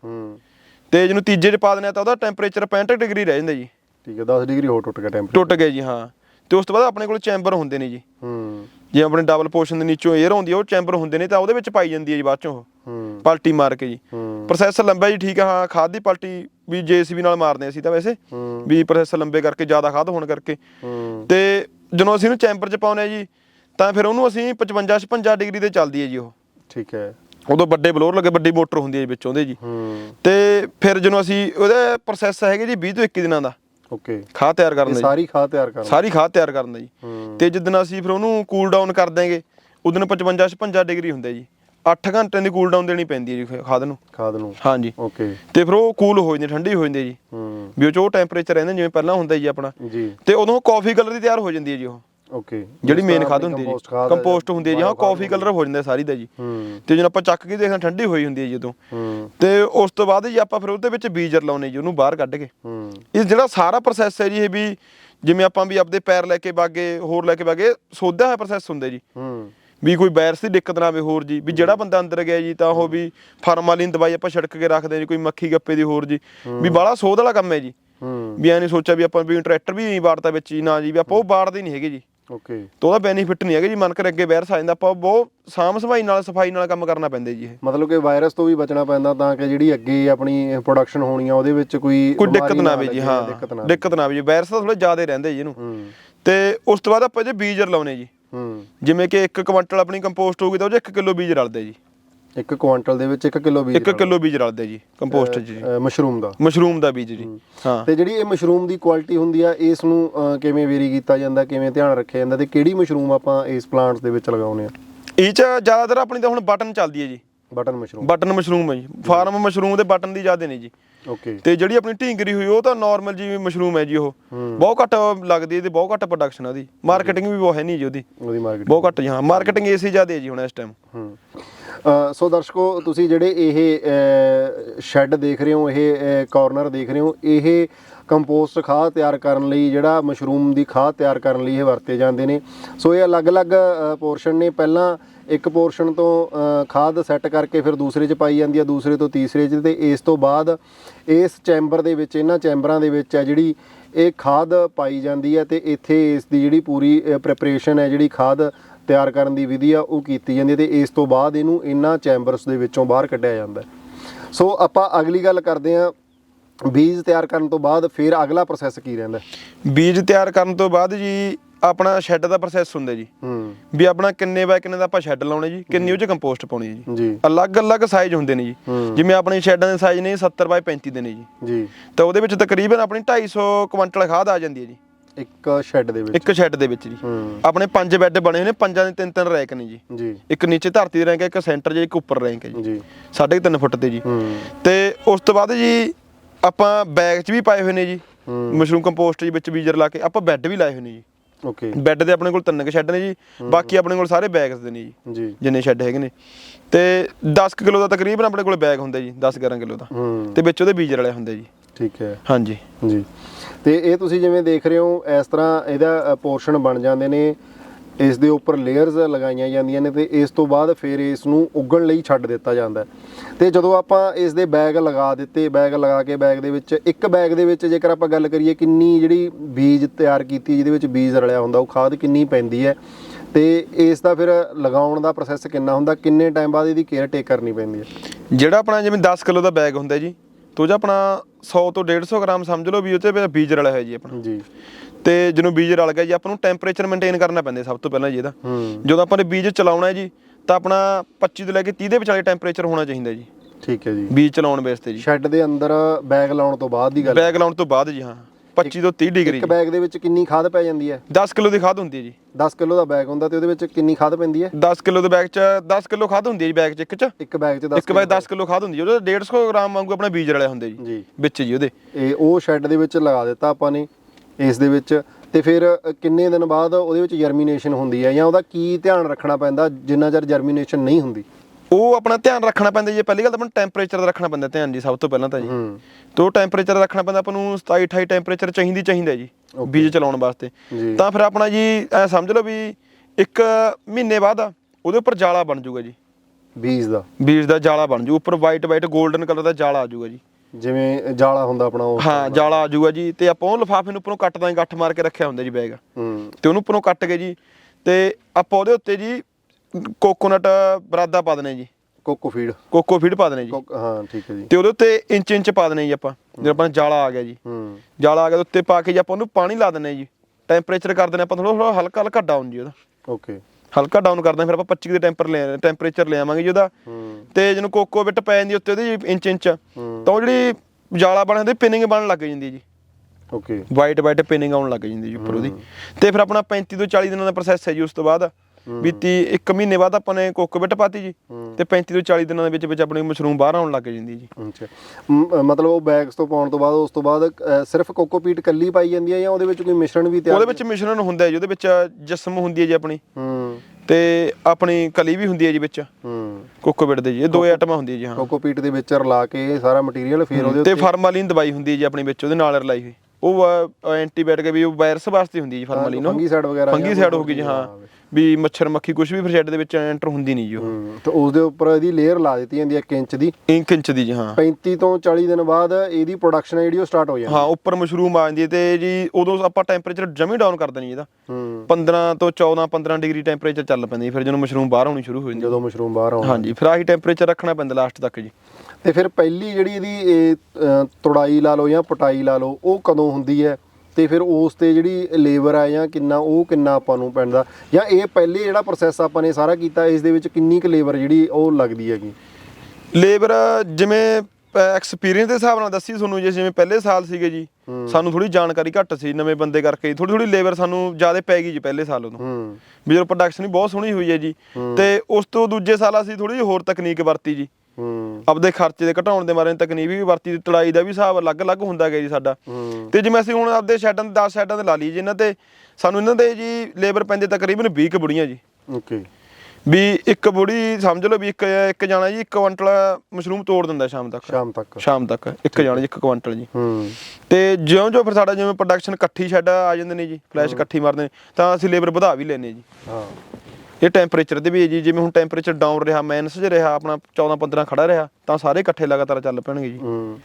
ਤੇ ਜਿਹਨੂੰ ਤੀਜੇ ਚ ਪਾ ਦੇਣਾ ਤਾਂ ਉਹਦਾ ਟੈਂਪਰੇਚਰ 65 ਡਿਗਰੀ ਰਹਿ ਜਾਂਦਾ ਜੀ। ਠੀਕ ਹੈ 10 ਡਿਗਰੀ ਹੋਰ ਟੁੱਟ ਗਿਆ ਟੈਂਪਰੇਚਰ ਟੁੱਟ ਗਿਆ ਜੀ ਹਾਂ। ਤੇ ਉਸ ਤੋਂ ਬਾਅਦ ਆਪਣੇ ਕੋਲ ਚੈਂਬਰ ਹੁੰਦੇ ਨੇ ਜੀ। ਹੂੰ। ਜੇ ਆਪਣੇ ਡਬਲ ਪੋਰਸ਼ਨ ਦੇ ਨੀਚੋਂ 에ਅਰ ਆਉਂਦੀ ਆ ਉਹ ਚੈਂਬਰ ਹੁੰਦੇ ਨੇ ਤਾਂ ਉਹਦੇ ਵਿੱਚ ਪਾਈ ਜਾਂਦੀ ਹੈ ਜੀ ਬਾਅਦ ਚੋਂ ਉਹ। ਹੂੰ। ਪਲਟੀ ਮਾਰ ਕੇ ਜੀ। ਹੂੰ। ਪ੍ਰੋਸੈਸਰ ਲੰਬਾ ਜੀ ਠੀਕ ਆ ਹਾਂ ਖਾਦ ਦੀ ਪਲਟੀ ਵੀ ਜੇਸੀਬੀ ਨਾਲ ਮਾਰਦੇ ਅਸੀਂ ਤਾਂ ਵੈਸੇ। ਵੀ ਪ੍ਰੋਸੈਸਰ ਲੰਬੇ ਕਰਕੇ ਜ਼ਿਆਦਾ ਖਾਦ ਹੋਣ ਕਰਕੇ। ਤੇ ਜਦੋਂ ਅਸੀਂ ਇਹਨੂੰ ਚੈਂਬਰ 'ਚ ਪਾਉਨੇ ਆ ਜੀ ਤਾਂ ਫਿਰ ਉਹਨੂੰ ਅਸੀਂ 55 56 ਡਿਗਰੀ ਤੇ ਚੱਲਦੀ ਹੈ ਜੀ ਉਹ। ਠੀਕ ਹੈ। ਉਦੋਂ ਵੱਡੇ ਬਲੋਰ ਲੱਗੇ ਵੱਡੀ ਮੋਟਰ ਹੁੰਦੀ ਹੈ ਵਿੱਚ ਉਹਦੇ ਜੀ। ਤੇ ਫਿਰ ਜਦੋਂ ਅਸੀਂ ਉਹਦਾ ਪ੍ਰੋਸੈਸ ਹੈਗੇ ਜੀ 20 ਤੋਂ 21 ਦਿਨਾਂ ਦਾ। ਓਕੇ। ਖਾਦ ਤਿਆਰ ਕਰਨ ਇਹ ਦਾ ਜੀ। ਸਾਰੀ ਖਾਦ ਤਿਆਰ ਕਰਨਾ ਸਾਰੀ ਖਾਦ ਤਿਆਰ ਕਰਨ ਦਾ ਜੀ। ਹੂੰ। ਤੇ ਜਿੱਦਣ ਅਸੀਂ ਫਿਰ ਉਹਨੂੰ ਕੂਲ ਡਾਊਨ ਕਰ ਦਾਂਗੇ ਉਦੋਂ 55 56 ਡਿਗਰੀ ਹੁੰਦਾ ਜੀ। 8 ਘੰਟਿਆਂ ਦੀ ਕੂਲ ਡਾਊਨ ਦੇਣੀ ਪੈਂਦੀ ਹੈ ਜੀ ਖਾਦ ਨੂੰ। ਖਾਦ ਨੂੰ। ਹਾਂਜੀ। ਓਕੇ। ਤੇ ਫਿਰ ਉਹ ਕੂਲ ਹੋ ਜਾਂਦੀ ਠੰਡੀ ਹੋ ਜਾਂਦੀ ਹੈ ਜੀ। ਹੂੰ। ਵੀ ਉਹ 'ਚ ਉਹ ਟੈਂਪਰੇਚਰ ਰਹਿੰਦਾ ਜਿਵੇਂ ਪਹਿਲਾਂ ਹੁੰਦਾ ਜੀ ਆਪਣਾ। ਜੀ। ਤੇ ਉਦੋਂ ਕਾਫੀ ਕਲਰ ਦੀ ਤਿਆਰ ਹੋ ਜਾਂਦੀ ਹੈ ਜੀ ਉਹ। ਓਕੇ ਜਿਹੜੀ ਮੇਨ ਖਾਦ ਹੁੰਦੀ ਹੈ ਕੰਪੋਸਟ ਹੁੰਦੀ ਹੈ ਜੀ। ਹਾਂ ਕਾਫੀ ਕਲਰ ਹੋ ਜਾਂਦਾ ਸਾਰੀ ਦਾ ਜੀ। ਹੂੰ। ਤੇ ਜਦੋਂ ਆਪਾਂ ਚੱਕ ਕੇ ਦੇਖਣਾ ਠੰਡੀ ਹੋਈ ਹੁੰਦੀ ਹੈ ਜਦੋਂ ਹੂੰ। ਤੇ ਉਸ ਤੋਂ ਬਾਅਦ ਜੀ ਆਪਾਂ ਫਿਰ ਉਹਦੇ ਵਿੱਚ ਬੀਜਰ ਲਾਉਨੇ ਜੀ ਉਹਨੂੰ ਬਾਹਰ ਕੱਢ ਕੇ। ਹੂੰ। ਇਹ ਜਿਹੜਾ ਸਾਰਾ ਪ੍ਰੋਸੈਸ ਹੈ ਜੀ ਇਹ ਵੀ ਜਿਵੇਂ ਆਪਾਂ ਵੀ ਆਪਦੇ ਪੈਰ ਲੈ ਕੇ ਬਾਗੇ ਹੋਰ ਲੈ ਕੇ ਬਾਗੇ ਸੋਧਿਆ ਹੋਇਆ ਪ੍ਰੋਸੈਸ ਹੁੰਦਾ ਜੀ। ਹੂੰ। ਵੀ ਕੋਈ ਵਾਇਰਸ ਦੀ ਦਿੱਕਤ ਨਾ ਆਵੇ ਹੋਰ ਜੀ। ਵੀ ਜਿਹੜਾ ਬੰਦਾ ਅੰਦਰ ਗਿਆ ਜੀ ਤਾਂ ਉਹ ਵੀ ਫਾਰਮਾਲਿਨ ਦਵਾਈ ਆਪਾਂ ਛਿੜਕ ਕੇ ਰੱਖਦੇ ਜੀ ਕੋਈ ਮੱਖੀ ਗੱਪੇ ਦੀ ਹੋਰ ਜੀ। ਵੀ ਬਾਹਲਾ ਸੋਧ ਵਾਲਾ ਕੰਮ ਹੈ ਜੀ। ਹੂੰ। ਵੀ ਐ ਨਹੀਂ ਸੋਚਿਆ ਵੀ ਆਪਾਂ ਵੀ ਟਰੈਕਟਰ ਵੀ ਨਹੀਂ ਵਾੜਤਾ ਵਿੱਚ ਜੀ ਨਾ ਜੀ ਵੀ ਆਪਾਂ ਉਹ ਵਾੜਦੇ ਨਹੀਂ ਹੈਗੇ ਜੀ। ਓਕੇ ਤੇ ਉਹਦਾ ਬੈਨੀਫਿਟ ਨਹੀਂ ਹੈਗਾ ਜੀ ਮਨ ਕਰ ਅੱਗੇ ਵਾਇਰਸ ਆ ਜਾਂਦਾ ਆਪਾਂ ਬਹੁਤ ਸਾਂਭ ਸੰਭਾਈ ਨਾਲ ਸਫ਼ਾਈ ਨਾਲ ਕੰਮ ਕਰਨਾ ਪੈਂਦਾ ਜੀ ਇਹ। ਮਤਲਬ ਕਿ ਵਾਇਰਸ ਤੋਂ ਵੀ ਬਚਣਾ ਪੈਂਦਾ ਤਾਂ ਕਿ ਜਿਹੜੀ ਅੱਗੇ ਆਪਣੀ ਪ੍ਰੋਡਕਸ਼ਨ ਹੋਣੀ ਆ ਉਹਦੇ ਵਿੱਚ ਕੋਈ ਕੋਈ ਦਿੱਕਤ ਨਾ ਆਵੇ ਜੀ ਹਾਂ। ਦਿੱਕਤ ਨਾ ਆਵੇ। ਜੀ ਵਾਇਰਸ ਤਾਂ ਥੋੜੇ ਜ਼ਿਆਦਾ ਰਹਿੰਦੇ ਜੀ ਇਹਨੂੰ। ਤੇ ਉਸ ਤੋਂ ਬਾਅਦ ਆਪਾਂ ਇਹਦੇ ਬੀਜਰ ਲਾਉਨੇ ਜੀ। ਹੂੰ। ਜਿਵੇਂ ਕਿ 1 ਕੁਇੰਟਲ ਆਪਣੀ ਕੰਪੋਸਟ ਹੋਊਗੀ ਤਾਂ ਉਹ 'ਚ 1 ਕਿਲੋ ਬੀਜ ਰਲਦੇ ਜੀ। ਇੱਕ ਕੁਆਂਟਲ ਦੇ ਵਿੱਚ 1 ਕਿਲੋ ਬੀਜ 1 ਕਿਲੋ ਬੀਜ ਰਲਦੇ ਜੀ ਕੰਪੋਸਟ ਜੀ। ਮਸ਼ਰੂਮ ਦਾ। ਮਸ਼ਰੂਮ ਦਾ ਬੀਜ ਜੀ ਹਾਂ। ਤੇ ਜਿਹੜੀ ਇਹ ਮਸ਼ਰੂਮ ਦੀ ਕੁਆਲਿਟੀ ਹੁੰਦੀ ਆ ਇਸ ਨੂੰ ਕਿਵੇਂ ਵੇਰੀ ਕੀਤਾ ਜਾਂਦਾ ਕਿਵੇਂ ਧਿਆਨ ਰੱਖਿਆ ਜਾਂਦਾ ਤੇ ਕਿਹੜੀ ਮਸ਼ਰੂਮ ਆਪਾਂ ਇਸ ਪਲਾਂਟਸ ਦੇ ਵਿੱਚ ਲਗਾਉਨੇ ਆ? ਇਹ 'ਚ ਜ਼ਿਆਦਾਤਰ ਆਪਣੀ ਤਾਂ ਹੁਣ ਬਟਨ ਚੱਲਦੀ ਹੈ ਜੀ। Button mushroom. ਬਟਨ ਮਸ਼ਰੂਮ ਹੈ ਜੀ। ਫਾਰਮ ਮਸ਼ਰੂਮ ਦੇ ਬਟਨ ਦੀ ਜ਼ਿਆਦਾ ਨੇ ਜੀ। ਓਕੇ। ਤੇ ਜਿਹੜੀ ਆਪਣੀ ਢੀਂਗਰੀ ਹੋਈ ਉਹ ਤਾਂ ਨਾਰਮਲ ਜੀ ਮਸ਼ਰੂਮ ਹੈ ਜੀ ਉਹ। ਬਹੁਤ ਘੱਟ ਲੱਗਦੀ ਤੇ ਬਹੁਤ ਘੱਟ ਪ੍ਰੋਡਕਸ਼ਨ ਉਹਦੀ। ਮਾਰਕੀਟਿੰਗ ਵੀ ਬਹੁਤ ਹੈ ਨਹੀਂ ਜੀ ਉਹਦੀ। ਉਹਦੀ ਮਾਰਕੀਟ ਬਹੁਤ ਘੱਟ ਜੀ ਹਾਂ। ਮਾਰਕੀਟਿੰਗ ਏਸੀ ਜ਼ਿਆਦਾ ਹੈ ਜੀ ਹੁਣ ਇਸ ਟਾਈਮ ਹੂੰ। ਸੋ ਦਰਸ਼ਕੋ, ਤੁਸੀਂ ਜਿਹੜੇ ਇਹ ਸ਼ੈੱਡ ਦੇਖ ਰਹੇ ਹੋ, ਇਹ ਕਾਰਨਰ ਦੇਖ ਰਹੇ ਹੋ, ਇਹ ਕੰਪੋਸਟ ਖਾਦ ਤਿਆਰ ਕਰਨ ਲਈ, ਜਿਹੜਾ ਮਸ਼ਰੂਮ ਦੀ ਖਾਦ ਤਿਆਰ ਕਰਨ ਲਈ ਇਹ ਵਰਤੇ ਜਾਂਦੇ ਨੇ। ਸੋ ਇਹ ਅਲੱਗ-ਅਲੱਗ ਪੋਰਸ਼ਨ ਨੇ। ਪਹਿਲਾਂ ਇੱਕ ਪੋਰਸ਼ਨ ਤੋਂ ਖਾਦ ਸੈੱਟ ਕਰਕੇ ਫਿਰ ਦੂਸਰੇ 'ਚ ਪਾਈ ਜਾਂਦੀ ਹੈ ਦੂਸਰੇ ਤੋਂ ਤੀਸਰੇ 'ਚ। ਤੇ ਇਸ ਤੋਂ ਬਾਅਦ ਇਸ ਚੈਂਬਰ ਦੇ ਵਿੱਚ, ਇਹਨਾਂ ਚੈਂਬਰਾਂ ਦੇ ਵਿੱਚ ਹੈ ਜਿਹੜੀ ਇਹ ਖਾਦ ਪਾਈ ਜਾਂਦੀ ਹੈ ਤੇ ਇੱਥੇ ਇਸ ਦੀ ਜਿਹੜੀ ਪੂਰੀ ਪ੍ਰੈਪਰੇਸ਼ਨ ਹੈ, ਜਿਹੜੀ ਖਾਦ ਤਿਆਰ ਕਰਨ ਦੀ ਵਿਧੀ ਆ, ਉਹ ਕੀਤੀ ਜਾਂਦੀ ਹੈ ਤੇ ਇਸ ਤੋਂ ਬਾਅਦ ਇਹਨੂੰ ਇਹਨਾਂ ਚੈਂਬਰਸ ਦੇ ਵਿੱਚੋਂ ਬਾਹਰ ਕੱਢਿਆ ਜਾਂਦਾ ਸੋ ਆਪਾਂ ਅਗਲੀ ਗੱਲ ਕਰਦੇ ਹਾਂ, ਬੀਜ ਤਿਆਰ ਕਰਨ ਤੋਂ ਬਾਅਦ ਫਿਰ ਅਗਲਾ ਪ੍ਰੋਸੈਸ ਕੀ ਰਹਿੰਦਾ ਬੀਜ ਤਿਆਰ ਕਰਨ ਤੋਂ ਬਾਅਦ ਜੀ ਆਪਣਾ ਸ਼ੈੱਡ ਦਾ ਪ੍ਰੋਸੈਸ ਹੁੰਦਾ ਜੀ। ਹੂੰ। ਵੀ ਆਪਣਾ ਕਿੰਨੇ ਬਾਏ ਕਿੰਨੇ ਦਾ ਆਪਾਂ ਸ਼ੈੱਡ ਲਾਉਣੇ ਜੀ ਕਿੰਨੀ ਉਹ ਚ ਕੰਪੋਸਟ ਪਾਉਣੀ ਜੀ। ਜੀ। ਅਲੱਗ-ਅਲੱਗ ਸਾਈਜ਼ ਹੁੰਦੇ ਨੇ ਜੀ। ਜਿਵੇਂ ਆਪਣੇ ਸ਼ੈੱਡਾਂ ਦੇ ਸਾਈਜ਼ ਨੇ 70 ਬਾਏ 35 ਦੇ ਨੇ ਜੀ। ਜੀ। ਤਾਂ ਉਹਦੇ ਵਿੱਚ ਤਕਰੀਬਨ ਆਪਣੀ 250 ਕੁਇੰਟਲ ਖਾਦ ਆ ਜਾਂਦੀ ਹੈ ਜੀ। ਇੱਕ ਸ਼ੈੱਡ ਦੇ ਵਿੱਚ। ਇੱਕ ਸ਼ੈੱਡ ਦੇ ਵਿੱਚ ਜੀ। ਆਪਣੇ ਪੰਜ ਬੈੱਡ ਬਣੇ ਹੋਏ ਨੇ ਪੰਜਾਂ ਦੇ ਤਿੰਨ ਤਿੰਨ ਰੈਕ ਨੇ ਜੀ। ਜੀ। ਇੱਕ ਨੀਚੇ ਧਰਤੀ ਦੇ ਰੈਂਕ ਹੈ ਇੱਕ ਸੈਂਟਰ 'ਚ ਇੱਕ ਉੱਪਰ ਰੈਂਕ ਹੈ ਜੀ। ਜੀ। ਸਾਢੇ ਕੁ ਤਿੰਨ ਫੁੱਟ ਤੇ ਜੀ। ਤੇ ਉਸ ਤੋਂ ਬਾਅਦ ਜੀ ਆਪਾਂ ਬੈਗ 'ਚ ਵੀ ਪਾਏ ਹੋਏ ਨੇ ਜੀ। ਮਸ਼ਰੂਮ ਕੰਪੋਸਟ ਜੀ ਵਿੱਚ ਬੀਜਰ ਲਾ ਕੇ ਆਪਾਂ ਬੈੱਡ ਵੀ ਲਾਏ ਹੋਏ ਨੇ ਜੀ। ਓਕੇ ਬੈੱਡ ਦੇ ਆਪਣੇ ਕੋਲ ਤਿੰਨ ਕੁ ਸ਼ੈੱਡ ਨੇ ਜੀ ਬਾਕੀ ਆਪਣੇ ਕੋਲ ਸਾਰੇ ਬੈਗਸ ਦੇ ਨੇ ਜੀ ਜਿੰਨੇ ਸ਼ੈੱਡ ਹੈਗੇ ਨੇ। ਤੇ 10 ਕਿਲੋ ਦਾ ਤਕਰੀਬਨ ਆਪਣੇ ਕੋਲ ਬੈਗ ਹੁੰਦਾ ਜੀ 10 11 ਕਿਲੋ ਦਾ। ਤੇ ਵਿੱਚ ਉਹਦੇ ਬੀਜਰ ਵਾਲੇ ਹੁੰਦੇ ਜੀ। ਠੀਕ ਹੈ। ਹਾਂਜੀ। ਜੀ। ਤੇ ਇਹ ਤੁਸੀਂ ਜਿਵੇਂ ਦੇਖ ਰਹੇ ਹੋ ਇਸ ਤਰ੍ਹਾਂ ਇਹਦਾ ਪੋਰਸ਼ਨ ਬਣ ਜਾਂਦੇ ਨੇ। ਇਸ ਦੇ ਉੱਪਰ ਲੇਅਰਸ ਲਗਾਈਆਂ ਜਾਂਦੀਆਂ ਨੇ ਤੇ ਇਸ ਤੋਂ ਬਾਅਦ ਫਿਰ ਇਸ ਨੂੰ ਉੱਗਣ ਲਈ ਛੱਡ ਦਿੱਤਾ ਜਾਂਦਾ। ਤੇ ਜਦੋਂ ਆਪਾਂ ਇਸ ਦੇ ਬੈਗ ਲਗਾ ਦਿੱਤੇ ਬੈਗ ਲਗਾ ਕੇ ਬੈਗ ਦੇ ਵਿੱਚ ਇੱਕ ਬੈਗ ਦੇ ਵਿੱਚ ਜੇਕਰ ਆਪਾਂ ਗੱਲ ਕਰੀਏ ਕਿੰਨੀ ਜਿਹੜੀ ਬੀਜ ਤਿਆਰ ਕੀਤੀ ਜਿਹਦੇ ਵਿੱਚ ਬੀਜ ਰਲਿਆ ਹੁੰਦਾ ਉਹ ਖਾਦ ਕਿੰਨੀ ਪੈਂਦੀ ਹੈ ਤੇ ਇਸ ਦਾ ਫਿਰ ਲਗਾਉਣ ਦਾ ਪ੍ਰੋਸੈਸ ਕਿੰਨਾ ਹੁੰਦਾ ਕਿੰਨੇ ਟਾਈਮ ਬਾਅਦ ਇਹਦੀ ਕੇਅਰ ਟੇਕ ਕਰਨੀ ਪੈਂਦੀ ਹੈ? ਜਿਹੜਾ ਆਪਣਾ ਜਿਵੇਂ 10 ਕਿਲੋ ਦਾ ਬੈਗ ਹੁੰਦਾ ਜੀ ਤੋ ਜਾਂ ਆਪਣਾ 100 ਤੋਂ 150 ਗ੍ਰਾਮ ਸਮਝ ਲਓ ਵੀ ਉਹ 'ਚ ਬੀਜ ਰਲਿਆ ਹੋਇਆ ਜੀ ਆਪਣਾ। ਜੀ। ਤੇ ਜਦੋਂ ਬੀਜ ਰਲ ਗਿਆ ਜੀ ਆਪਾਂ ਨੂੰ ਟੈਂਪਰੇਚਰ ਮੇਨਟੇਨ ਕਰਨਾ ਪੈਂਦਾ ਸਭ ਤੋਂ ਪਹਿਲਾਂ ਜੀ ਇਹਦਾ। ਜਦੋਂ ਆਪਾਂ ਨੇ ਬੀਜ ਚਲਾਉਣਾ ਹੈ ਜੀ ਤਾਂ ਆਪਣਾ 25 ਤੋਂ ਲੈ ਕੇ 30 ਦੇ ਵਿਚਾਲੇ ਟੈਂਪਰੇਚਰ ਹੋਣਾ ਚਾਹੀਦਾ ਜੀ। ਠੀਕ ਹੈ ਜੀ। ਬੀਜ ਚਲਾਉਣ ਵਾਸਤੇ ਜੀ। ਸ਼ੈੱਡ ਦੇ ਅੰਦਰ ਬੈਗ ਲਾਉਣ ਤੋਂ ਬਾਅਦ ਦੀ ਗੱਲ ਬੈਗ ਲਾਉਣ ਤੋਂ ਬਾਅਦ ਜੀ ਹਾਂ। 25 ਤੋਂ 30 ਡਿਗਰੀ ਇੱਕ ਬੈਗ ਦੇ ਵਿੱਚ ਕਿੰਨੀ ਖਾਦ ਪੈ ਜਾਂਦੀ ਹੈ? 10 ਕਿਲੋ ਦੀ ਖਾਦ ਹੁੰਦੀ ਹੈ ਜੀ। 10 ਕਿਲੋ ਦਾ ਬੈਗ ਹੁੰਦਾ ਤੇ ਉਹਦੇ ਵਿੱਚ ਕਿੰਨੀ ਖਾਦ ਪੈਂਦੀ ਹੈ? 10 ਕਿਲੋ ਦੇ ਬੈਗ 'ਚ 10 ਕਿਲੋ ਖਾਦ ਹੁੰਦੀ ਹੈ ਜੀ ਬੈਗ 'ਚ ਇੱਕ 'ਚ। ਇੱਕ ਬੈਗ 'ਚ 10 ਇੱਕ ਬੈਗ 10 ਕਿਲੋ ਖਾਦ ਹੁੰਦੀ ਹੈ। ਉਹਦੇ 150 ਗ੍ਰਾਮ ਵਾਂਗੂ ਆਪਣਾ ਬੀਜ ਰਲੇ ਹੁੰਦੇ ਜੀ। ਵਿੱਚ ਜੀ ਉਹਦੇ। ਇਹ ਉਹ ਸ਼ੈੱਡ ਦੇ ਵਿੱਚ ਲਗਾ ਦਿੱਤਾ ਆਪਾਂ ਨੇ। ਇਸ ਦੇ ਵਿੱਚ। ਤੇ ਫਿਰ ਕਿੰਨੇ ਦਿਨ ਬਾਅਦ ਉਹਦੇ ਵਿੱਚ ਜਰਮੀਨੇਸ਼ਨ ਹੁੰਦੀ ਹੈ ਜਾਂ ਉਹਦਾ ਕੀ ਧਿਆਨ ਰੱਖਣਾ ਪੈਂਦਾ ਜਿੰਨਾ ਚਿਰ ਜਰਮੀਨੇਸ਼ਨ ਨਹੀਂ ਹੁੰਦੀ? ਉਹ ਆਪਣਾ ਧਿਆਨ ਰੱਖਣਾ ਪੈਂਦਾ ਜੀ। ਪਹਿਲੀ ਗੱਲ ਤਾਂ ਆਪਾਂ ਨੂੰ ਟੈਂਪਰੇਚਰ ਦਾ ਰੱਖਣਾ ਪੈਂਦਾ ਧਿਆਨ ਜੀ ਸਭ ਤੋਂ ਪਹਿਲਾਂ ਤਾਂ ਜੀ। ਤੋਂ ਟੈਂਪਰੇਚਰ ਰੱਖਣਾ ਪੈਂਦਾ ਆਪਾਂ ਨੂੰ 27 28 ਟੈਂਪਰੇਚਰ ਚਾਹੀਦੀ ਚਾਹੀਦਾ ਜੀ ਬੀਜ ਚਲਾਉਣ ਵਾਸਤੇ। ਤਾਂ ਫਿਰ ਆਪਣਾ ਜੀ ਐ ਸਮਝ ਲਓ ਵੀ ਇੱਕ ਮਹੀਨੇ ਬਾਅਦ ਉਹਦੇ ਉੱਪਰ ਜਾਲਾ ਬਣ ਜਾਊਗਾ ਜੀ। ਬੀਜ ਦਾ। ਬੀਜ ਦਾ ਜਾਲਾ ਬਣ ਜੂ ਉੱਪਰ ਵਾਈਟ ਵਾਈਟ 골ਡਨ ਕਲਰ ਦਾ ਜਾਲਾ ਆ ਜਾਊਗਾ ਜੀ। ਜਿਵੇਂ ਜਾਲਾ ਹੁੰਦਾ ਆਪਣਾ ਉਹ ਹਾਂ ਜਾਲਾ ਆ ਜਾਊਗਾ ਜੀ ਤੇ ਆਪਾਂ ਉਹ ਲਿਫਾਫੇ ਨੂੰ ਉੱਪਰੋਂ ਕੱਟ ਦਾਂ ਗੱਠ ਮਾਰ ਕੇ ਰੱਖਿਆ ਹੁੰਦਾ ਜੀ ਬੈਗ। ਹੂੰ। ਤੇ ਉਹਨੂੰ ਉੱਪਰੋਂ ਕੱਟ ਕੇ ਜੀ ਤੇ ਆਪਾਂ ਉਹਦੇ ਉੱਤੇ ਜੀ ਕੋਕੋਨਟ ਬਰਾਦਾ ਪਾ ਦਨੇ ਜੀ। Cocoa feed. ਕੋਕੋ ਫੀਡ ਪਾ ਦਨੇ ਜੀ। ਹਾਂ ਠੀਕ ਹੈ ਜੀ। ਤੇ ਉਹਦੇ ਉੱਤੇ ਇੰਚ ਇੰਚ ਪਾ ਦਨੇ ਜੀ ਆਪਾਂ ਜਦੋਂ ਆਪਣਾ ਜਾਲਾ ਆ ਗਿਆ ਜੀ। ਹੂੰ। ਜਾਲਾ ਆ ਗਿਆ ਤੇ ਉੱਤੇ ਪਾ ਕੇ ਜੀ ਆਪਾਂ ਉਹਨੂੰ ਪਾਣੀ ਲਾ ਦਿੰਨੇ ਜੀ। ਟੈਂਪਰੇਚਰ ਕਰ ਦਿੰਨੇ ਆਪਾਂ ਥੋੜਾ ਥੋੜਾ ਹਲਕਾ ਹਲਕਾ ਡਾਊਨ ਜੀ ਉਹਦਾ। ਓਕੇ। ਹਲਕਾ ਡਾਊਨ ਕਰਦੇ ਹਾਂ ਫਿਰ ਆਪਾਂ 25 ਦੇ ਟੈਂਪਰ ਲੈ ਟੈਂਪਰੇਚਰ ਲੈ ਆਵਾਂਗੇ ਜੀ ਉਹਦਾ। ਹੂੰ। ਤੇ ਜਿਹਨੂੰ ਕੋਕੋ ਬਿੱਟ ਪੈ ਜਾਂਦੀ ਉੱਤੇ ਉਹਦੀ ਇੰਚ ਇੰਚ। ਹੂੰ। ਤਾਂ ਉਹ ਜਿਹੜੀ ਜਾਲਾ ਬਣ ਜਾਂਦੀ ਪਿਨਿੰਗ ਬਣਨ ਲੱਗ ਜਾਂਦੀ ਹੈ ਜੀ। ਓਕੇ। ਵਾਈਟ ਵਾਈਟ ਪਿਨਿੰਗ ਆਉਣ ਲੱਗ ਜਾਂਦੀ ਜੀ ਉੱਪਰ ਉਹਦੀ। ਤੇ ਫਿਰ ਆਪਣਾ 35 ਤੋਂ 40 ਦਿਨਾਂ ਦਾ ਪ੍ਰੋਸੈਸ ਹੈ ਜੀ ਉਸ ਤੋਂ ਬਾਅਦ। ਬੀਤੀ 1 ਮਹੀਨੇ ਬਾਅਦ ਆਪਾਂ ਨੇ ਕੋਕੋ ਬਿੱਟ ਪਾਤੀ ਜੀ। ਤੇ 35 ਤੋਂ 40 ਦਿਨਾਂ ਦੇ ਵਿੱਚ ਵਿੱਚ ਆਪਣੀ ਮਸ਼ਰੂਮ ਬਾਹਰ ਆਉਣ ਲੱਗ ਜਾਂਦੀ ਜੀ। ਅੱਛਾ। ਮਤਲਬ ਉਹ ਬੈਗਸ ਤੋਂ ਪਾਉਣ ਤੋਂ ਬਾਅਦ ਉਸ ਤੋਂ ਬਾਅਦ ਸਿਰਫ ਕੋਕੋਪੀਟ ਕੱਲੀ ਪਾਈ ਜਾਂਦੀ ਹੈ ਜਾਂ ਉਹਦੇ ਵਿੱਚ ਕੋਈ ਮਿਸ਼ਰਣ ਵੀ ਤਿਆਰ ਉਹਦੇ ਵਿੱਚ ਮਿਸ਼ਰਣ ਹੁੰਦਾ ਹੈ ਜੀ ਉਹਦੇ ਵਿੱਚ ਜਿਸਮ ਹੁੰਦੀ ਹੈ ਜੀ ਆਪਣੀ। ਹੂੰ। ਤੇ ਆਪਣੀ ਕਲੀ ਵੀ ਹੁੰਦੀ ਹੈ ਜੀ ਵਿੱਚ। ਹੂੰ। ਕੋਕੋ ਬਿੱਟ ਦੇ ਜੀ ਇਹ ਦੋ ਆਈਟਮਾਂ ਹੁੰਦੀਆਂ ਜੀ ਹਾਂ। ਕੋਕੋਪੀਟ ਦੇ ਵਿੱਚ ਰਲਾ ਕੇ ਸਾਰਾ ਮਟੀਰੀਅਲ ਫਿਰ ਉਹਦੇ ਤੇ ਫਾਰਮਾਲਿਨ ਦਵਾਈ ਹੁੰਦੀ ਹੈ ਜੀ ਆਪਣੀ ਵਿੱਚ ਉਹਦੇ ਨਾਲ ਰਲਾਈ ਹੋਈ। ਉਹ ਐਂਟੀਬਾਇਓਟਿਕ ਵੀ ਉਹ ਵਾਇਰਸ ਵਾਸਤੇ ਹੁੰਦੀ ਜੀ ਫਾਰਮਾਲਿਨ ਫੰਗੀ ਸਾਈਡ ਵਗੈਰਾ ਫੰਗੀ ਸਾਈਡ ਹੋ ਗਈ ਜੀ ਹਾਂ। ਵੀ ਮੱਛਰ ਮੱਖੀ ਕੁਝ ਵੀ ਫਿਰ ਸ਼ੈੱਡ ਦੇ ਵਿੱਚ ਐਂਟਰ ਹੁੰਦੀ ਨਹੀਂ ਜੀ ਉਹ। ਤੇ ਉਸ ਦੇ ਉੱਪਰ ਇਹਦੀ ਲੇਅਰ ਲਾ ਦਿੱਤੀ ਜਾਂਦੀ ਹੈ 1 ਇੰਚ ਦੀ। ਇੰਕ ਇੰਚ ਦੀ ਜੀ ਹਾਂ। 35 ਤੋਂ 40 ਦਿਨ ਬਾਅਦ ਇਹਦੀ ਪ੍ਰੋਡਕਸ਼ਨ ਜਿਹੜੀ ਉਹ ਸਟਾਰਟ ਹੋ ਜਾਂਦੀ। ਹਾਂ ਉੱਪਰ ਮਸ਼ਰੂਮ ਆ ਜਾਂਦੀ ਹੈ ਤੇ ਜੀ ਉਦੋਂ ਆਪਾਂ ਟੈਂਪਰੇਚਰ ਜਮੀ ਡਾਊਨ ਕਰ ਦੇਣੀ ਇਹਦਾ। ਹੂੰ। 15 ਤੋਂ 14 15 ਡਿਗਰੀ ਟੈਂਪਰੇਚਰ ਚੱਲ ਪੈਂਦੀ ਫਿਰ ਜਦੋਂ ਮਸ਼ਰੂਮ ਬਾਹਰ ਆਉਣੀ ਸ਼ੁਰੂ ਹੋ ਜਾਂਦੀ ਜਦੋਂ ਮਸ਼ਰੂਮ ਬਾਹਰ ਆਉਣ। ਹੈ। ਹਾਂਜੀ ਫਿਰ ਆਹੀ ਟੈਂਪਰੇਚਰ ਰੱਖਣਾ ਪੈਂਦਾ ਲਾਸਟ ਤੱਕ ਜੀ। ਤੇ ਫਿਰ ਪਹਿਲੀ ਜਿਹੜੀ ਇਹਦੀ ਇਹ ਤੁੜਾਈ ਲਾ ਲਓ ਜਾਂ ਪਟਾਈ ਲਾ ਲਓ ਉਹ ਕਦੋਂ ਹੁੰਦੀ ਹੈ? ਤੇ ਫਿਰ ਉਸ ਤੇ ਜਿਹੜੀ ਲੇਬਰ ਆ ਜਾਂ ਕਿੰਨਾ ਉਹ ਕਿੰਨਾ ਆਪਾਂ ਨੂੰ ਪੈਂਦਾ? ਜਾਂ ਇਹ ਪਹਿਲੇ ਜਿਹੜਾ ਪ੍ਰੋਸੈਸ ਆਪਾਂ ਨੇ ਸਾਰਾ ਕੀਤਾ ਇਸ ਦੇ ਵਿੱਚ ਕਿੰਨੀ ਕੁ ਲੇਬਰ ਜਿਹੜੀ ਉਹ ਲੱਗਦੀ ਹੈਗੀ? ਲੇਬਰ ਜਿਵੇਂ ਐਕਸਪੀਰੀਅੰਸ ਦੇ ਹਿਸਾਬ ਨਾਲ ਦੱਸੀ ਤੁਹਾਨੂੰ ਜੀ ਜਿਵੇਂ ਪਹਿਲੇ ਸਾਲ ਸੀਗੇ ਜੀ ਸਾਨੂੰ ਥੋੜੀ ਜਾਣਕਾਰੀ ਘੱਟ ਸੀ ਨਵੇਂ ਬੰਦੇ ਕਰਕੇ ਥੋੜੀ ਥੋੜੀ ਲੇਬਰ ਸਾਨੂੰ ਜ਼ਿਆਦਾ ਪੈ ਗਈ ਜੀ ਪਹਿਲੇ ਸਾਲ ਉਦੋਂ। ਵੀ ਜਦੋਂ ਪ੍ਰੋਡਕਸ਼ਨ ਵੀ ਬਹੁਤ ਸੋਹਣੀ ਹੋਈ ਹੈ ਜੀ ਤੇ ਉਸ ਤੋਂ ਦੂਜੇ ਸਾਲ ਅਸੀਂ ਥੋੜੀ ਜਿਹੀ ਹੋਰ ਤਕਨੀਕ ਵਰਤੀ ਜੀ। ਹੂੰ। ਆਪਦੇ ਖਰਚੇ ਦੇ ਘਟਾਉਣ ਦੇ ਮਾਰੇ ਤਕਨੀਕ ਵੀ ਵਰਤੀ ਤੜਾਈ ਦਾ ਵੀ ਹਿਸਾਬ ਅਲੱਗ-ਅਲੱਗ ਹੁੰਦਾ ਗਿਆ ਜੀ ਸਾਡਾ। ਤੇ ਜਿਵੇਂ ਅਸੀਂ ਹੁਣ ਆਪਦੇ ਸ਼ੈਡਾਂ ਦੇ 10 ਸ਼ੈਡਾਂ ਤੇ ਲਾ ਲਈ ਜੀ ਇਹਨਾਂ ਤੇ ਸਾਨੂੰ ਇਹਨਾਂ ਦੇ ਜੀ ਲੇਬਰ ਪੈਂਦੇ ਤਕਰੀਬਨ 20 ਕੁ ਬੁੜੀਆਂ ਜੀ। ਓਕੇ। ਵੀ ਇੱਕ ਬੁੜੀ ਸਮਝ ਲਓ ਵੀ ਇੱਕ ਇੱਕ ਜਾਣਾ ਜੀ ਇੱਕ ਕੁਇੰਟਲ ਮਸ਼ਰੂਮ ਤੋੜ ਦਿੰਦਾ ਸ਼ਾਮ ਤੱਕ। ਸ਼ਾਮ ਤੱਕ। ਸ਼ਾਮ ਤੱਕ ਇੱਕ ਜਾਣਾ ਜੀ ਇੱਕ ਕੁਇੰਟਲ ਜੀ। ਹੂੰ। ਤੇ ਜਿਉਂ ਜਿਉਂ ਫਿਰ ਸਾਡਾ ਜਿਵੇਂ ਪ੍ਰੋਡਕਸ਼ਨ ਇਕੱਠੀ ਸ਼ੈੱਡ ਆ ਜਾਂਦੇ ਨੇ ਜੀ ਫਲੈਸ਼ ਇਕੱਠੀ ਮਾਰਦੇ ਨੇ ਤਾਂ ਅਸੀਂ ਲੇਬਰ ਵਧਾ ਵੀ ਲੈਨੇ ਜੀ। ਹਾਂ। ਇਹ ਟੈਂਪਰੇਚਰ ਦੇ ਵੀ ਜੀ ਜਿਵੇਂ ਹੁਣ ਟੈਂਪਰੇਚਰ ਡਾਊਨ ਰਿਹਾ ਮਾਈਨਸ 'ਚ ਰਿਹਾ ਆਪਣਾ 14 15 ਖੜਾ ਰਿਹਾ ਤਾਂ ਸਾਰੇ ਇਕੱਠੇ ਲਗਾਤਾਰ ਚੱਲ ਪੈਣਗੇ ਜੀ। ਹੂੰ।